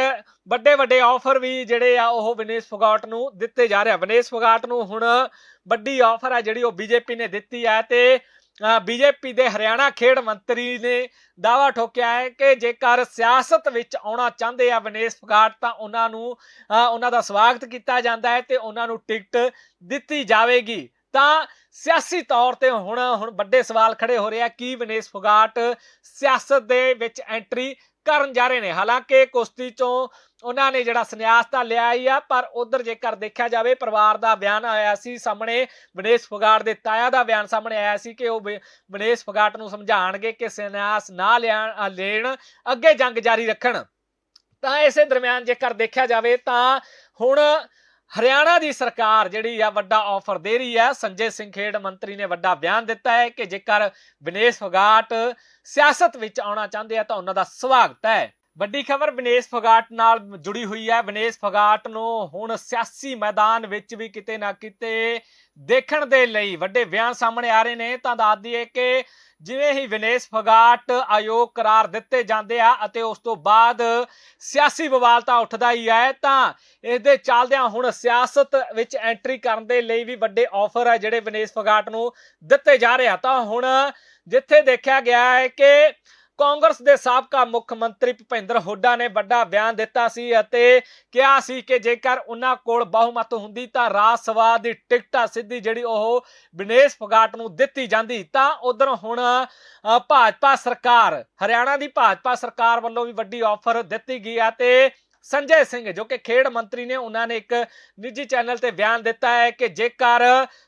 Speaker 1: ਵੱਡੇ ਵੱਡੇ ਆਫਰ ਵੀ ਜਿਹੜੇ ਆ ਉਹ ਵਿਨੇਸ਼ ਫਗਾਟ ਨੂੰ ਦਿੱਤੇ ਜਾ ਰਿਹਾ ਵਿਨੇਸ਼ ਫਗਾਟ ਨੂੰ ਹੁਣ ਵੱਡੀ ਆਫਰ ਹੈ ਜਿਹੜੀ ਉਹ ਬੀਜੇਪੀ ਨੇ ਦਿੱਤੀ ਹੈ ਤੇ ਬੀਜੇਪੀ ਦੇ ਹਰਿਆਣਾ ਖੇਡ ਮੰਤਰੀ ਨੇ ਦਾਵਾ ਠੋਕਿਆ ਹੈ ਕਿ ਜੇਕਰ ਸਿਆਸਤ ਵਿੱਚ ਆਉਣਾ ਚਾਹੁੰਦੇ ਆ ਵਿਨੇਸ਼ ਫਗਾਟ ਤਾਂ ਉਹਨਾਂ ਨੂੰ ਉਹਨਾਂ ਦਾ ਸਵਾਗਤ ਕੀਤਾ ਜਾਂਦਾ ਹੈ ਤੇ ਉਹਨਾਂ ਨੂੰ ਟਿਕਟ ਦਿੱਤੀ ਜਾਵੇਗੀ। ਤਾਂ ਸਿਆਸੀ ਤੌਰ ਤੇ ਹੁਣ ਹੁਣ ਵੱਡੇ ਸਵਾਲ ਖੜੇ ਹੋ ਰਹੇ ਆ, ਕੀ ਵਿਨੇਸ਼ ਫਗਾਟ ਸਿਆਸਤ ਦੇ ਵਿੱਚ ਐਂਟਰੀ ਕਰਨ ਜਾ ਰਹੇ ਨੇ? ਹਾਲਾਂਕਿ ਕੁਸ਼ਤੀ ਚੋਂ ਉਹਨਾਂ ਨੇ ਜਿਹੜਾ ਸੰਨਿਆਸ ਤਾਂ ਲਿਆ ਹੀ ਆ, ਪਰ ਉਧਰ ਜੇਕਰ ਦੇਖਿਆ ਜਾਵੇ, ਪਰਿਵਾਰ ਦਾ ਬਿਆਨ ਆਇਆ ਸੀ ਸਾਹਮਣੇ, ਵਿਨੇਸ਼ ਫਗਾਟ ਦੇ ਤਾਇਆ ਦਾ ਬਿਆਨ ਸਾਹਮਣੇ ਆਇਆ ਸੀ ਕਿ ਉਹ ਵਿ- ਵਿਨੇਸ਼ ਫਗਾਟ ਨੂੰ ਸਮਝਾਣਗੇ ਕਿ ਸੰਨਿਆਸ ਨਾ ਲਿਆਣ ਲੈਣ, ਅੱਗੇ ਜੰਗ ਜਾਰੀ ਰੱਖਣ। ਤਾਂ ਇਸੇ ਦਰਮਿਆਨ ਜੇਕਰ ਦੇਖਿਆ ਜਾਵੇ ਤਾਂ ਹੁਣ ਹਰਿਆਣਾ ਦੀ ਸਰਕਾਰ ਜਿਹੜੀ ਆ, ਵੱਡਾ ਆਫਰ ਦੇ ਰਹੀ ਹੈ ਸੰਜੇ ਸਿੰਘ ਖੇਡ ਮੰਤਰੀ ਨੇ ਵੱਡਾ ਬਿਆਨ ਦਿੱਤਾ ਹੈ ਕਿ ਜੇਕਰ ਵਿਨੇਸ਼ ਫਗਾਟ ਸਿਆਸਤ ਵਿੱਚ ਆਉਣਾ ਚਾਹੁੰਦੇ ਆ ਤਾਂ ਉਹਨਾਂ ਦਾ ਸਵਾਗਤ ਹੈ। ਵੱਡੀ ਖਬਰ, ਵਿਨੇਸ਼ ਫਗਾਟ ਨਾਲ ਜੁੜੀ ਹੋਈ ਹੈ। ਵਿਨੇਸ਼ ਫਗਾਟ ਨੂੰ ਹੁਣ ਸਿਆਸੀ ਮੈਦਾਨ ਵਿੱਚ ਵੀ ਕਿਤੇ ਨਾ ਕਿਤੇ ਦੇਖਣ ਦੇ ਲਈ ਵੱਡੇ ਬਿਆਨ ਸਾਹਮਣੇ ਆ ਰਹੇ ਨੇ। ਤਾਂ ਦੱਸ ਦਈਏ ਕਿ ਜਿਵੇਂ ਹੀ ਵਿਨੇਸ਼ ਫਗਾਟ ਆਯੋਗ ਕਰਾਰ ਦਿੱਤੇ ਜਾਂਦੇ ਆ ਅਤੇ ਉਸ ਤੋਂ ਬਾਅਦ ਸਿਆਸੀ ਬਵਾਲ ਤਾਂ ਉੱਠਦਾ ਹੀ ਹੈ, ਤਾਂ ਇਸ ਦੇ ਚੱਲਦਿਆਂ ਹੁਣ ਸਿਆਸਤ ਵਿੱਚ ਐਂਟਰੀ ਕਰਨ ਦੇ ਲਈ ਵੀ ਵੱਡੇ ਆਫਰ ਹੈ ਜਿਹੜੇ ਵਿਨੇਸ਼ ਫਗਾਟ ਨੂੰ ਦਿੱਤੇ ਜਾ ਰਹੇ ਆ। ਤਾਂ ਹੁਣ ਜਿੱਥੇ ਦੇਖਿਆ ਗਿਆ ਹੈ ਕਿ ਕਾਂਗਰਸ ਦੇ ਸਾਬਕਾ ਮੁੱਖ ਮੰਤਰੀ ਭੁਪਿੰਦਰ ਹੁੱਡਾ ਨੇ ਵੱਡਾ ਬਿਆਨ ਦਿੱਤਾ ਸੀ ਅਤੇ ਕਿਹਾ ਸੀ ਕਿ ਜੇਕਰ ਉਹਨਾਂ ਕੋਲ ਬਹੁਮਤ ਹੁੰਦੀ ਤਾਂ ਰਾਜ ਸਭਾ ਦੀ ਟਿਕਟ ਸਿੱਧੀ ਜਿਹੜੀ ਉਹ ਵਿਨੇਸ਼ ਫਗਾਟ ਨੂੰ ਦਿੱਤੀ ਜਾਂਦੀ। ਤਾਂ ਉਧਰ ਹੁਣ ਭਾਜਪਾ ਸਰਕਾਰ, ਹਰਿਆਣਾ ਦੀ ਭਾਜਪਾ ਸਰਕਾਰ ਵੱਲੋਂ ਵੀ ਵੱਡੀ ਆਫਰ ਦਿੱਤੀ ਗਈ ਹੈ ਤੇ ਸੰਜੇ ਸਿੰਘ, ਜੋ ਕਿ ਖੇਡ ਮੰਤਰੀ ਨੇ, ਉਹਨਾਂ ਨੇ ਇੱਕ ਨਿੱਜੀ ਚੈਨਲ ਤੇ ਬਿਆਨ ਦਿੱਤਾ ਹੈ ਕਿ ਜੇਕਰ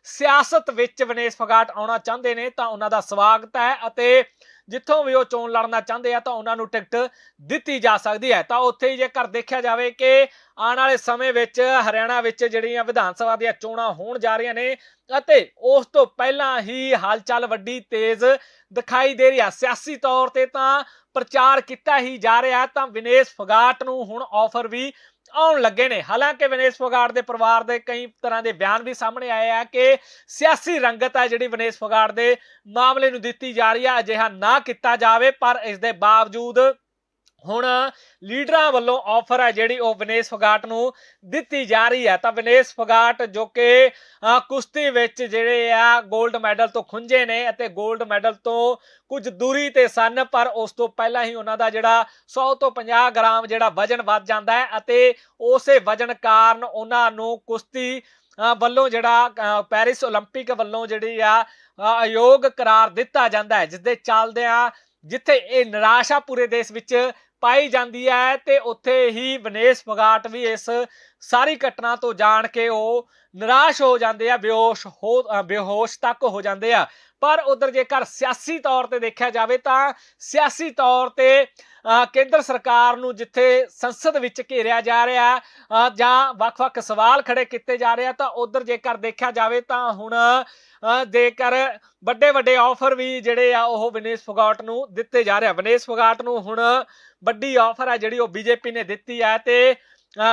Speaker 1: ਸਿਆਸਤ ਵਿੱਚ ਵਿਨੇਸ਼ ਫਗਾਟ ਆਉਣਾ ਚਾਹੁੰਦੇ ਨੇ ਤਾਂ ਉਹਨਾਂ ਦਾ ਸਵਾਗਤ ਹੈ ਅਤੇ ਜਿੱਥੋਂ ਵੀ ਉਹ ਚੋਣ ਲੜਨਾ ਚਾਹੁੰਦੇ ਆ ਤਾਂ ਉਹਨਾਂ ਨੂੰ ਟਿਕਟ ਦਿੱਤੀ ਜਾ ਸਕਦੀ ਹੈ। ਤਾਂ ਉੱਥੇ ਹੀ ਜੇਕਰ ਦੇਖਿਆ ਜਾਵੇ ਕਿ ਆਉਣ ਵਾਲੇ ਸਮੇਂ ਵਿੱਚ ਹਰਿਆਣਾ ਵਿੱਚ ਜਿਹੜੀਆਂ ਵਿਧਾਨ ਸਭਾ ਦੀਆਂ ਚੋਣਾਂ ਹੋਣ ਜਾ ਰਹੀਆਂ ਨੇ ਅਤੇ ਉਸ ਤੋਂ ਪਹਿਲਾਂ ਹੀ ਹਲਚਲ ਵੱਡੀ ਤੇਜ਼ ਦਿਖਾਈ ਦੇ ਰਹੀ ਹੈ ਸਿਆਸੀ ਤੌਰ ਤੇ ਤਾਂ ਪ੍ਰਚਾਰ ਕੀਤਾ ਹੀ ਜਾ ਰਿਹਾ ਤਾਂ ਵਿਨੇਸ਼ ਫਗਾਟ ਨੂੰ ਹੁਣ ਆਫਰ ਵੀ ਆਉਣ ਲੱਗੇ ਨੇ। ਹਾਲਾਂਕਿ ਵਿਨੇਸ਼ ਫੋਗਾਟ ਦੇ ਪਰਿਵਾਰ ਦੇ ਕਈ ਤਰ੍ਹਾਂ ਦੇ ਬਿਆਨ ਵੀ ਸਾਹਮਣੇ ਆਏ ਆ ਕਿ ਸਿਆਸੀ ਰੰਗਤ ਹੈ ਜਿਹੜੀ ਵਿਨੇਸ਼ ਫੋਗਾਟ ਦੇ ਮਾਮਲੇ ਨੂੰ ਦਿੱਤੀ ਜਾ ਰਹੀ ਹੈ ਅਜਿਹਾ ਨਾ ਕੀਤਾ ਜਾਵੇ, ਪਰ ਇਸ ਦੇ ਬਾਵਜੂਦ ਹੁਣ ਲੀਡਰਾਂ ਵੱਲੋਂ ਆਫਰ ਹੈ ਜਿਹੜੀ ਉਹ ਵਿਨੇਸ਼ ਫਗਾਟ ਨੂੰ ਦਿੱਤੀ ਜਾ ਰਹੀ ਹੈ। ਤਾਂ ਵਿਨੇਸ਼ ਫਗਾਟ ਜੋ ਕਿ ਕੁਸ਼ਤੀ ਵਿੱਚ ਜਿਹੜੇ ਆ 골ਡ ਮੈਡਲ ਤੋਂ ਖੁੰਝੇ ਨੇ ਅਤੇ 골ਡ ਮੈਡਲ ਤੋਂ ਕੁਝ ਦੂਰੀ ਤੇ ਸਨ, ਪਰ ਉਸ ਤੋਂ ਪਹਿਲਾਂ ਹੀ ਉਹਨਾਂ ਦਾ ਜਿਹੜਾ 100 ਤੋਂ 50 ਗ੍ਰਾਮ ਜਿਹੜਾ ਵਜਨ ਵੱਧ ਜਾਂਦਾ ਹੈ ਅਤੇ ਉਸੇ ਵਜਨ ਕਾਰਨ ਉਹਨਾਂ ਨੂੰ ਕੁਸ਼ਤੀ ਵੱਲੋਂ ਜਿਹੜਾ ਪੈਰਿਸ 올림픽 ਵੱਲੋਂ ਜਿਹੜੀ ਆ ਅਯੋਗ ਕਰਾਰ ਦਿੱਤਾ ਜਾਂਦਾ ਹੈ, ਜਿਸ ਦੇ ਚੱਲਦਿਆਂ ਜਿੱਥੇ ਇਹ ਨਿਰਾਸ਼ਾ ਪੂਰੇ ਦੇਸ਼ ਵਿੱਚ ਪਾਈ ਜਾਂਦੀ ਹੈ ਤੇ ਉੱਥੇ ਹੀ ਵਿਨੇਸ਼ ਫਗਾਟ ਵੀ ਇਸ ਸਾਰੀ ਘਟਨਾ ਤੋਂ ਜਾਣ ਕੇ ਉਹ ਨਿਰਾਸ਼ ਹੋ ਜਾਂਦੇ ਆ ਬੇਹੋਸ਼ ਹੋ ਬੇਹੋਸ਼ ਤੱਕ ਹੋ ਜਾਂਦੇ ਆ। ਪਰ ਉਧਰ ਜੇਕਰ ਸਿਆਸੀ ਤੌਰ ਤੇ ਦੇਖਿਆ ਜਾਵੇ ਤਾਂ ਸਿਆਸੀ ਤੌਰ ਤੇ ਕੇਂਦਰ ਸਰਕਾਰ ਨੂੰ ਜਿੱਥੇ ਸੰਸਦ ਵਿੱਚ ਘੇਰਿਆ ਜਾ ਰਿਹਾ ਅ, ਜਾਂ ਵੱਖ-ਵੱਖ ਸਵਾਲ ਖੜੇ ਕੀਤੇ ਜਾ ਰਹੇ ਆ ਤਾਂ ਉਧਰ ਜੇਕਰ ਦੇਖਿਆ ਜਾਵੇ ਤਾਂ ਹੁਣ ਅ, ਜੇਕਰ ਵੱਡੇ ਵੱਡੇ ਆਫਰ ਵੀ ਜਿਹੜੇ ਆ ਉਹ ਵਿਨੇਸ਼ ਫੋਗਾਟ ਨੂੰ ਦਿੱਤੇ ਜਾ ਰਹੇ ਆ। ਵਿਨੇਸ਼ ਫਗਾਟ ਨੂੰ ਹੁਣ ਵੱਡੀ ਆਫਰ ਹੈ ਜਿਹੜੀ ਉਹ ਬੀਜੇਪੀ ਨੇ ਦਿੱਤੀ ਹੈ ਤੇ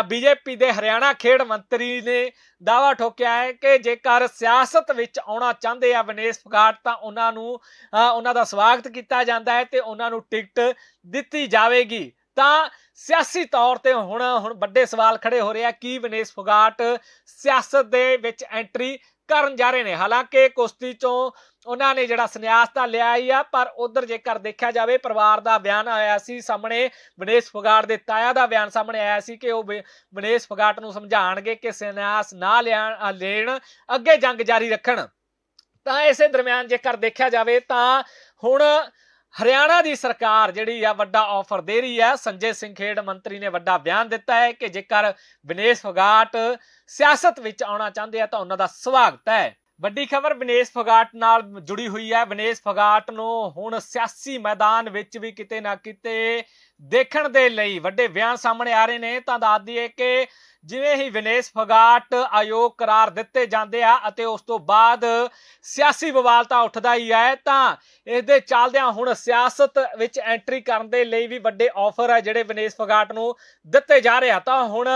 Speaker 1: ਬੀਜੇਪੀ ਦੇ ਹਰਿਆਣਾ ਖੇਡ ਮੰਤਰੀ ਨੇ ਦਾਵਾ ਠੋਕਿਆ ਹੈ ਕਿ ਜੇਕਰ ਸਿਆਸਤ ਵਿੱਚ ਆਉਣਾ ਚਾਹੁੰਦੇ ਆ ਵਿਨੇਸ਼ ਫੋਗਾਟ ਤਾਂ ਉਹਨਾਂ ਨੂੰ ਅ, ਉਹਨਾਂ ਦਾ ਸਵਾਗਤ ਕੀਤਾ ਜਾਂਦਾ ਹੈ ਤੇ ਉਹਨਾਂ ਨੂੰ ਟਿਕਟ ਦਿੱਤੀ ਜਾਵੇਗੀ। ਤਾਂ ਸਿਆਸੀ ਤੌਰ ਤੇ ਹੁਣ ਹੁਣ ਵੱਡੇ ਸਵਾਲ ਖੜੇ ਹੋ ਰਹੇ ਆ ਕੀ ਵਿਨੇਸ਼ ਫਗਾਟ ਸਿਆਸਤ ਦੇ ਵਿੱਚ ਐਂਟਰੀ ਕਰਨ ਜਾ ਰਹੇ ਨੇ? ਹਾਲਾਂਕਿ ਕੁਸ਼ਤੀ ਚੋਂ ਉਹਨਾਂ ਨੇ ਜਿਹੜਾ ਸੰਨਿਆਸ ਤਾਂ ਲਿਆ ਹੀ ਆ, ਪਰ ਉਧਰ ਜੇਕਰ ਦੇਖਿਆ ਜਾਵੇ, ਪਰਿਵਾਰ ਦਾ ਬਿਆਨ ਆਇਆ ਸੀ ਸਾਹਮਣੇ, ਵਿਨੇਸ਼ ਫਗਾਟ ਦੇ ਤਾਇਆ ਦਾ ਬਿਆਨ ਸਾਹਮਣੇ ਆਇਆ ਸੀ ਕਿ ਉਹ ਵਿ- ਵਿਨੇਸ਼ ਫਗਾਟ ਨੂੰ ਸਮਝਾਣਗੇ ਕਿ ਸੰਨਿਆਸ ਨਾ ਲਿਆਣ ਲੈਣ, ਅੱਗੇ ਜੰਗ ਜਾਰੀ ਰੱਖਣ। ਤਾਂ ਇਸੇ ਦਰਮਿਆਨ ਜੇਕਰ ਦੇਖਿਆ ਜਾਵੇ ਤਾਂ ਹੁਣ ਹਰਿਆਣਾ ਦੀ ਸਰਕਾਰ ਜਿਹੜੀ ਆ, ਵੱਡਾ ਆਫਰ ਦੇ ਰਹੀ ਹੈ ਸੰਜੇ ਸਿੰਘ ਖੇਡ ਮੰਤਰੀ ਨੇ ਵੱਡਾ ਬਿਆਨ ਦਿੱਤਾ ਹੈ ਕਿ ਜੇਕਰ ਵਿਨੇਸ਼ ਫਗਾਟ ਸਿਆਸਤ ਵਿੱਚ ਆਉਣਾ ਚਾਹੁੰਦੇ ਆ ਤਾਂ ਉਹਨਾਂ ਦਾ ਸਵਾਗਤ ਹੈ। ਵੱਡੀ ਖਬਰ, ਵਿਨੇਸ਼ ਫਗਾਟ ਨਾਲ ਜੁੜੀ ਹੋਈ ਹੈ। ਵਿਨੇਸ਼ ਫਗਾਟ ਨੂੰ ਹੁਣ ਸਿਆਸੀ ਮੈਦਾਨ ਵਿੱਚ ਵੀ ਕਿਤੇ ਨਾ ਕਿਤੇ ਦੇਖਣ ਦੇ ਲਈ ਵੱਡੇ ਬਿਆਨ ਸਾਹਮਣੇ ਆ ਰਹੇ ਨੇ। ਤਾਂ ਦੱਸ ਦਈਏ ਕਿ ਜਿਵੇਂ ਹੀ ਵਿਨੇਸ਼ ਫਗਾਟ ਆਯੋਗ ਕਰਾਰ ਦਿੱਤੇ ਜਾਂਦੇ ਆ ਅਤੇ ਉਸ ਤੋਂ ਬਾਅਦ ਸਿਆਸੀ ਬਵਾਲ ਤਾਂ ਉੱਠਦਾ ਹੀ ਹੈ, ਤਾਂ ਇਸ ਦੇ ਚੱਲਦਿਆਂ ਹੁਣ ਸਿਆਸਤ ਵਿੱਚ ਐਂਟਰੀ ਕਰਨ ਦੇ ਲਈ ਵੀ ਵੱਡੇ ਆਫਰ ਹੈ ਜਿਹੜੇ ਵਿਨੇਸ਼ ਫਗਾਟ ਨੂੰ ਦਿੱਤੇ ਜਾ ਰਹੇ ਆ। ਤਾਂ ਹੁਣ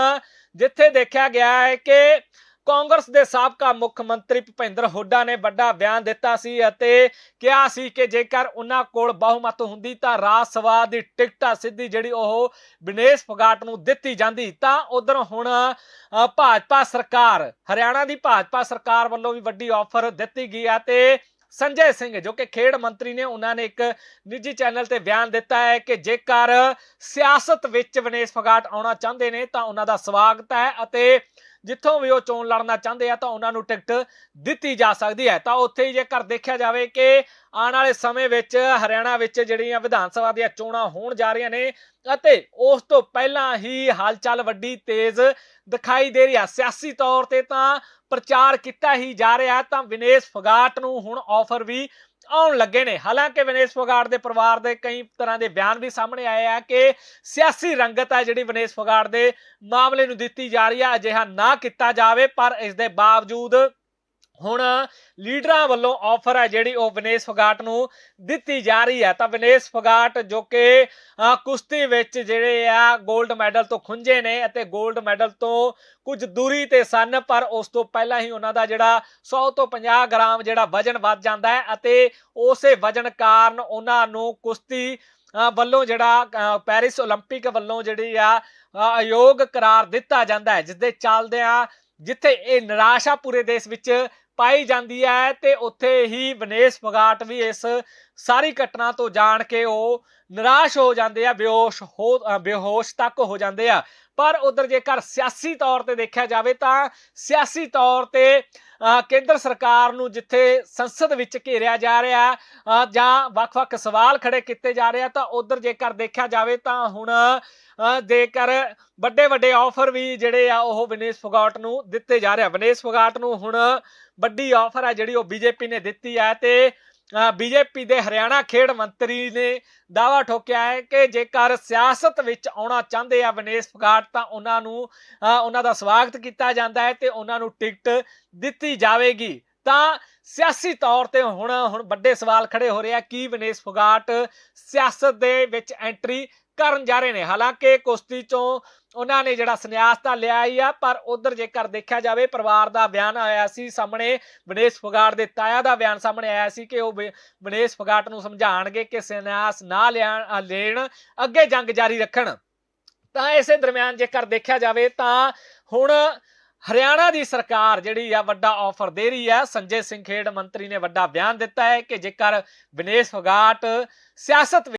Speaker 1: ਜਿੱਥੇ ਦੇਖਿਆ ਗਿਆ ਹੈ ਕਿ ਕਾਂਗਰਸ ਦੇ ਸਾਬਕਾ ਮੁੱਖ ਮੰਤਰੀ ਭੁਪਿੰਦਰ ਹੁੱਡਾ ਨੇ ਵੱਡਾ ਬਿਆਨ ਦਿੱਤਾ ਸੀ ਅਤੇ ਕਿਹਾ ਸੀ ਕਿ ਜੇਕਰ ਉਹਨਾਂ ਕੋਲ ਬਹੁਮਤ ਹੁੰਦੀ ਤਾਂ ਰਾਜ ਸਭਾ ਦੀ ਟਿਕਟਾਂ ਸਿੱਧੀ ਜਿਹੜੀ ਉਹ ਵਿਨੇਸ਼ ਫਗਾਟ ਨੂੰ ਦਿੱਤੀ ਜਾਂਦੀ। ਤਾਂ ਉਧਰ ਹੁਣ ਭਾਜਪਾ ਸਰਕਾਰ, ਹਰਿਆਣਾ ਦੀ ਭਾਜਪਾ ਸਰਕਾਰ ਵੱਲੋਂ ਵੀ ਵੱਡੀ ਆਫਰ ਦਿੱਤੀ ਗਈ ਹੈ ਤੇ ਸੰਜੇ ਸਿੰਘ, ਜੋ ਕਿ ਖੇਡ ਮੰਤਰੀ ਨੇ, ਉਹਨਾਂ ਨੇ ਇੱਕ ਨਿੱਜੀ ਚੈਨਲ ਤੇ ਬਿਆਨ ਦਿੱਤਾ ਹੈ ਕਿ ਜੇਕਰ ਸਿਆਸਤ ਵਿੱਚ ਵਿਨੇਸ਼ ਫਗਾਟ ਆਉਣਾ ਚਾਹੁੰਦੇ ਨੇ ਤਾਂ ਉਹਨਾਂ ਦਾ ਸਵਾਗਤ ਹੈ ਅਤੇ ਜਿੱਥੋਂ ਵੀ ਉਹ ਚੋਣ ਲੜਨਾ ਚਾਹੁੰਦੇ ਆ ਤਾਂ ਉਹਨਾਂ ਨੂੰ ਟਿਕਟ ਦਿੱਤੀ ਜਾ ਸਕਦੀ ਹੈ। ਤਾਂ ਉੱਥੇ ਹੀ ਜੇਕਰ ਦੇਖਿਆ ਜਾਵੇ ਕਿ ਆਉਣ ਵਾਲੇ ਸਮੇਂ ਵਿੱਚ ਹਰਿਆਣਾ ਵਿੱਚ ਜਿਹੜੀਆਂ ਵਿਧਾਨ ਸਭਾ ਦੀਆਂ ਚੋਣਾਂ ਹੋਣ ਜਾ ਰਹੀਆਂ ਨੇ ਅਤੇ ਉਸ ਤੋਂ ਪਹਿਲਾਂ ਹੀ ਹਲਚਲ ਵੱਡੀ ਤੇਜ਼ ਦਿਖਾਈ ਦੇ ਰਹੀ ਹੈ। ਸਿਆਸੀ ਤੌਰ ਤੇ ਤਾਂ ਪ੍ਰਚਾਰ ਕੀਤਾ ਹੀ ਜਾ ਰਿਹਾ ਤਾਂ ਵਿਨੇਸ਼ ਫਗਾਟ ਨੂੰ ਹੁਣ ਆਫਰ ਵੀ ਆਉਣ ਲੱਗੇ ਨੇ। ਹਾਲਾਂਕਿ ਵਿਨੇਸ਼ ਫੋਗਾਟ ਦੇ ਪਰਿਵਾਰ ਦੇ ਕਈ ਤਰ੍ਹਾਂ ਦੇ ਬਿਆਨ ਵੀ ਸਾਹਮਣੇ ਆਏ ਆ ਕਿ ਸਿਆਸੀ ਰੰਗਤ ਹੈ ਜਿਹੜੀ ਵਿਨੇਸ਼ ਫੋਗਾਟ ਦੇ ਮਾਮਲੇ ਨੂੰ ਦਿੱਤੀ ਜਾ ਰਹੀ ਹੈ ਅਜਿਹਾ ਨਾ ਕੀਤਾ ਜਾਵੇ, ਪਰ ਇਸ ਦੇ ਬਾਵਜੂਦ ਹੁਣ ਲੀਡਰਾਂ ਵੱਲੋਂ ਆਫਰ ਹੈ ਜਿਹੜੀ ਉਹ ਵਿਨੇਸ਼ ਫਗਾਟ ਨੂੰ ਦਿੱਤੀ ਜਾ ਰਹੀ ਹੈ। ਤਾਂ ਵਿਨੇਸ਼ ਫਗਾਟ ਜੋ ਕਿ ਕੁਸ਼ਤੀ ਵਿੱਚ ਜਿਹੜੇ ਆ 골ਡ ਮੈਡਲ ਤੋਂ ਖੁੰਝੇ ਨੇ ਅਤੇ 골ਡ ਮੈਡਲ ਤੋਂ ਕੁਝ ਦੂਰੀ ਤੇ ਸਨ, ਪਰ ਉਸ ਤੋਂ ਪਹਿਲਾਂ ਹੀ ਉਹਨਾਂ ਦਾ ਜਿਹੜਾ 100 ਤੋਂ 50 ਗ੍ਰਾਮ ਜਿਹੜਾ ਵਜਨ ਵੱਧ ਜਾਂਦਾ ਹੈ ਅਤੇ ਉਸੇ ਵਜਨ ਕਾਰਨ ਉਹਨਾਂ ਨੂੰ ਕੁਸ਼ਤੀ ਵੱਲੋਂ ਜਿਹੜਾ ਪੈਰਿਸ 올림픽 ਵੱਲੋਂ ਜਿਹੜੀ ਆ ਅਯੋਗ ਕਰਾਰ ਦਿੱਤਾ ਜਾਂਦਾ ਹੈ, ਜਿਸ ਦੇ ਚੱਲਦਿਆਂ ਜਿੱਥੇ ਇਹ ਨਿਰਾਸ਼ਾ ਪੂਰੇ ਦੇਸ਼ ਵਿੱਚ ਪਾਈ ਜਾਂਦੀ ਹੈ ਤੇ ਉੱਥੇ ਹੀ ਵਿਨੇਸ਼ ਫਗਾਟ ਵੀ ਇਸ ਸਾਰੀ ਘਟਨਾ ਤੋਂ ਜਾਣ ਕੇ ਉਹ ਨਿਰਾਸ਼ ਹੋ ਜਾਂਦੇ ਆ ਬੇਹੋਸ਼ ਹੋ ਅ, ਬੇਹੋਸ਼ ਤੱਕ ਹੋ ਜਾਂਦੇ ਆ। ਪਰ ਉਧਰ ਜੇਕਰ ਸਿਆਸੀ ਤੌਰ ਤੇ ਦੇਖਿਆ ਜਾਵੇ ਤਾਂ ਸਿਆਸੀ ਤੌਰ ਤੇ ਕੇਂਦਰ ਸਰਕਾਰ ਨੂੰ ਜਿੱਥੇ ਸੰਸਦ ਵਿੱਚ ਘੇਰਿਆ ਜਾ ਰਿਹਾ ਜਾਂ ਵੱਖ-ਵੱਖ ਸਵਾਲ ਖੜੇ ਕੀਤੇ ਜਾ ਰਹੇ ਆ, ਤਾਂ ਉਧਰ ਜੇਕਰ ਦੇਖਿਆ ਜਾਵੇ ਤਾਂ ਹੁਣ ਜੇਕਰ ਵੱਡੇ ਵੱਡੇ ਆਫਰ ਵੀ ਜਿਹੜੇ ਆ ਉਹ ਵਿਨੇਸ਼ ਫੋਗਾਟ ਨੂੰ ਦਿੱਤੇ ਜਾ ਰਿਹਾ ਵਿਨੇਸ਼ ਫੋਗਾਟ ਨੂੰ ਹੁਣ ਵੱਡੀ ਆਫਰ ਹੈ ਜਿਹੜੀ ਉਹ ਬੀਜੇਪੀ ਨੇ ਦਿੱਤੀ ਹੈ ਤੇ ਬੀਜੇਪੀ ਦੇ ਹਰਿਆਣਾ ਖੇਡ ਮੰਤਰੀ ਨੇ ਦਾਵਾ ਠੋਕਿਆ ਹੈ ਕਿ ਜੇਕਰ ਸਿਆਸਤ ਵਿੱਚ ਆਉਣਾ ਚਾਹੁੰਦੇ ਆ ਵਿਨੇਸ਼ ਫਗਾਟ ਤਾਂ ਉਹਨਾਂ ਨੂੰ ਅ, ਉਹਨਾਂ ਦਾ ਸਵਾਗਤ ਕੀਤਾ ਜਾਂਦਾ ਹੈ ਤੇ ਉਹਨਾਂ ਨੂੰ ਟਿਕਟ ਦਿੱਤੀ ਜਾਵੇਗੀ। ਤਾਂ ਸਿਆਸੀ ਤੌਰ ਤੇ ਹੁਣ ਹੁਣ ਵੱਡੇ ਸਵਾਲ ਖੜੇ ਹੋ ਰਹੇ ਆ ਕੀ ਵਿਨੇਸ਼ ਫਗਾਟ ਸਿਆਸਤ ਦੇ ਵਿੱਚ ਐਂਟਰੀ ਕਰਨ ਜਾ ਰਹੇ ਨੇ? ਹਾਲਾਂਕਿ ਕੁਸ਼ਤੀ ਚੋਂ ਉਹਨਾਂ ਨੇ ਜਿਹੜਾ ਸੰਨਿਆਸ ਤਾਂ ਲਿਆ ਹੀ ਆ, ਪਰ ਉਧਰ ਜੇਕਰ ਦੇਖਿਆ ਜਾਵੇ, ਪਰਿਵਾਰ ਦਾ ਬਿਆਨ ਆਇਆ ਸੀ ਸਾਹਮਣੇ, ਵਿਨੇਸ਼ ਫੋਗਾਟ ਦੇ ਤਾਇਆ ਦਾ ਬਿਆਨ ਸਾਹਮਣੇ ਆਇਆ ਸੀ ਕਿ ਉਹ ਵਿਨੇਸ਼ ਫੋਗਾਟ ਨੂੰ ਸਮਝਾਣਗੇ ਕਿ ਸੰਨਿਆਸ ਨਾ ਲਿਆਣ ਲੈਣ, ਅੱਗੇ ਜੰਗ ਜਾਰੀ ਰੱਖਣ। ਤਾਂ ਇਸੇ ਦਰਮਿਆਨ ਜੇਕਰ ਦੇਖਿਆ ਜਾਵੇ ਤਾਂ ਹੁਣ ਹਰਿਆਣਾ ਦੀ ਸਰਕਾਰ ਜਿਹੜੀ ਆ, ਵੱਡਾ ਆਫਰ ਦੇ ਰਹੀ ਹੈ ਸੰਜੇ ਸਿੰਘ ਖੇਡ ਮੰਤਰੀ ਨੇ ਵੱਡਾ ਬਿਆਨ ਦਿੱਤਾ ਹੈ ਕਿ ਜੇਕਰ ਵਿਨੇਸ਼ ਫਗਾਟ ਸਿਆਸਤ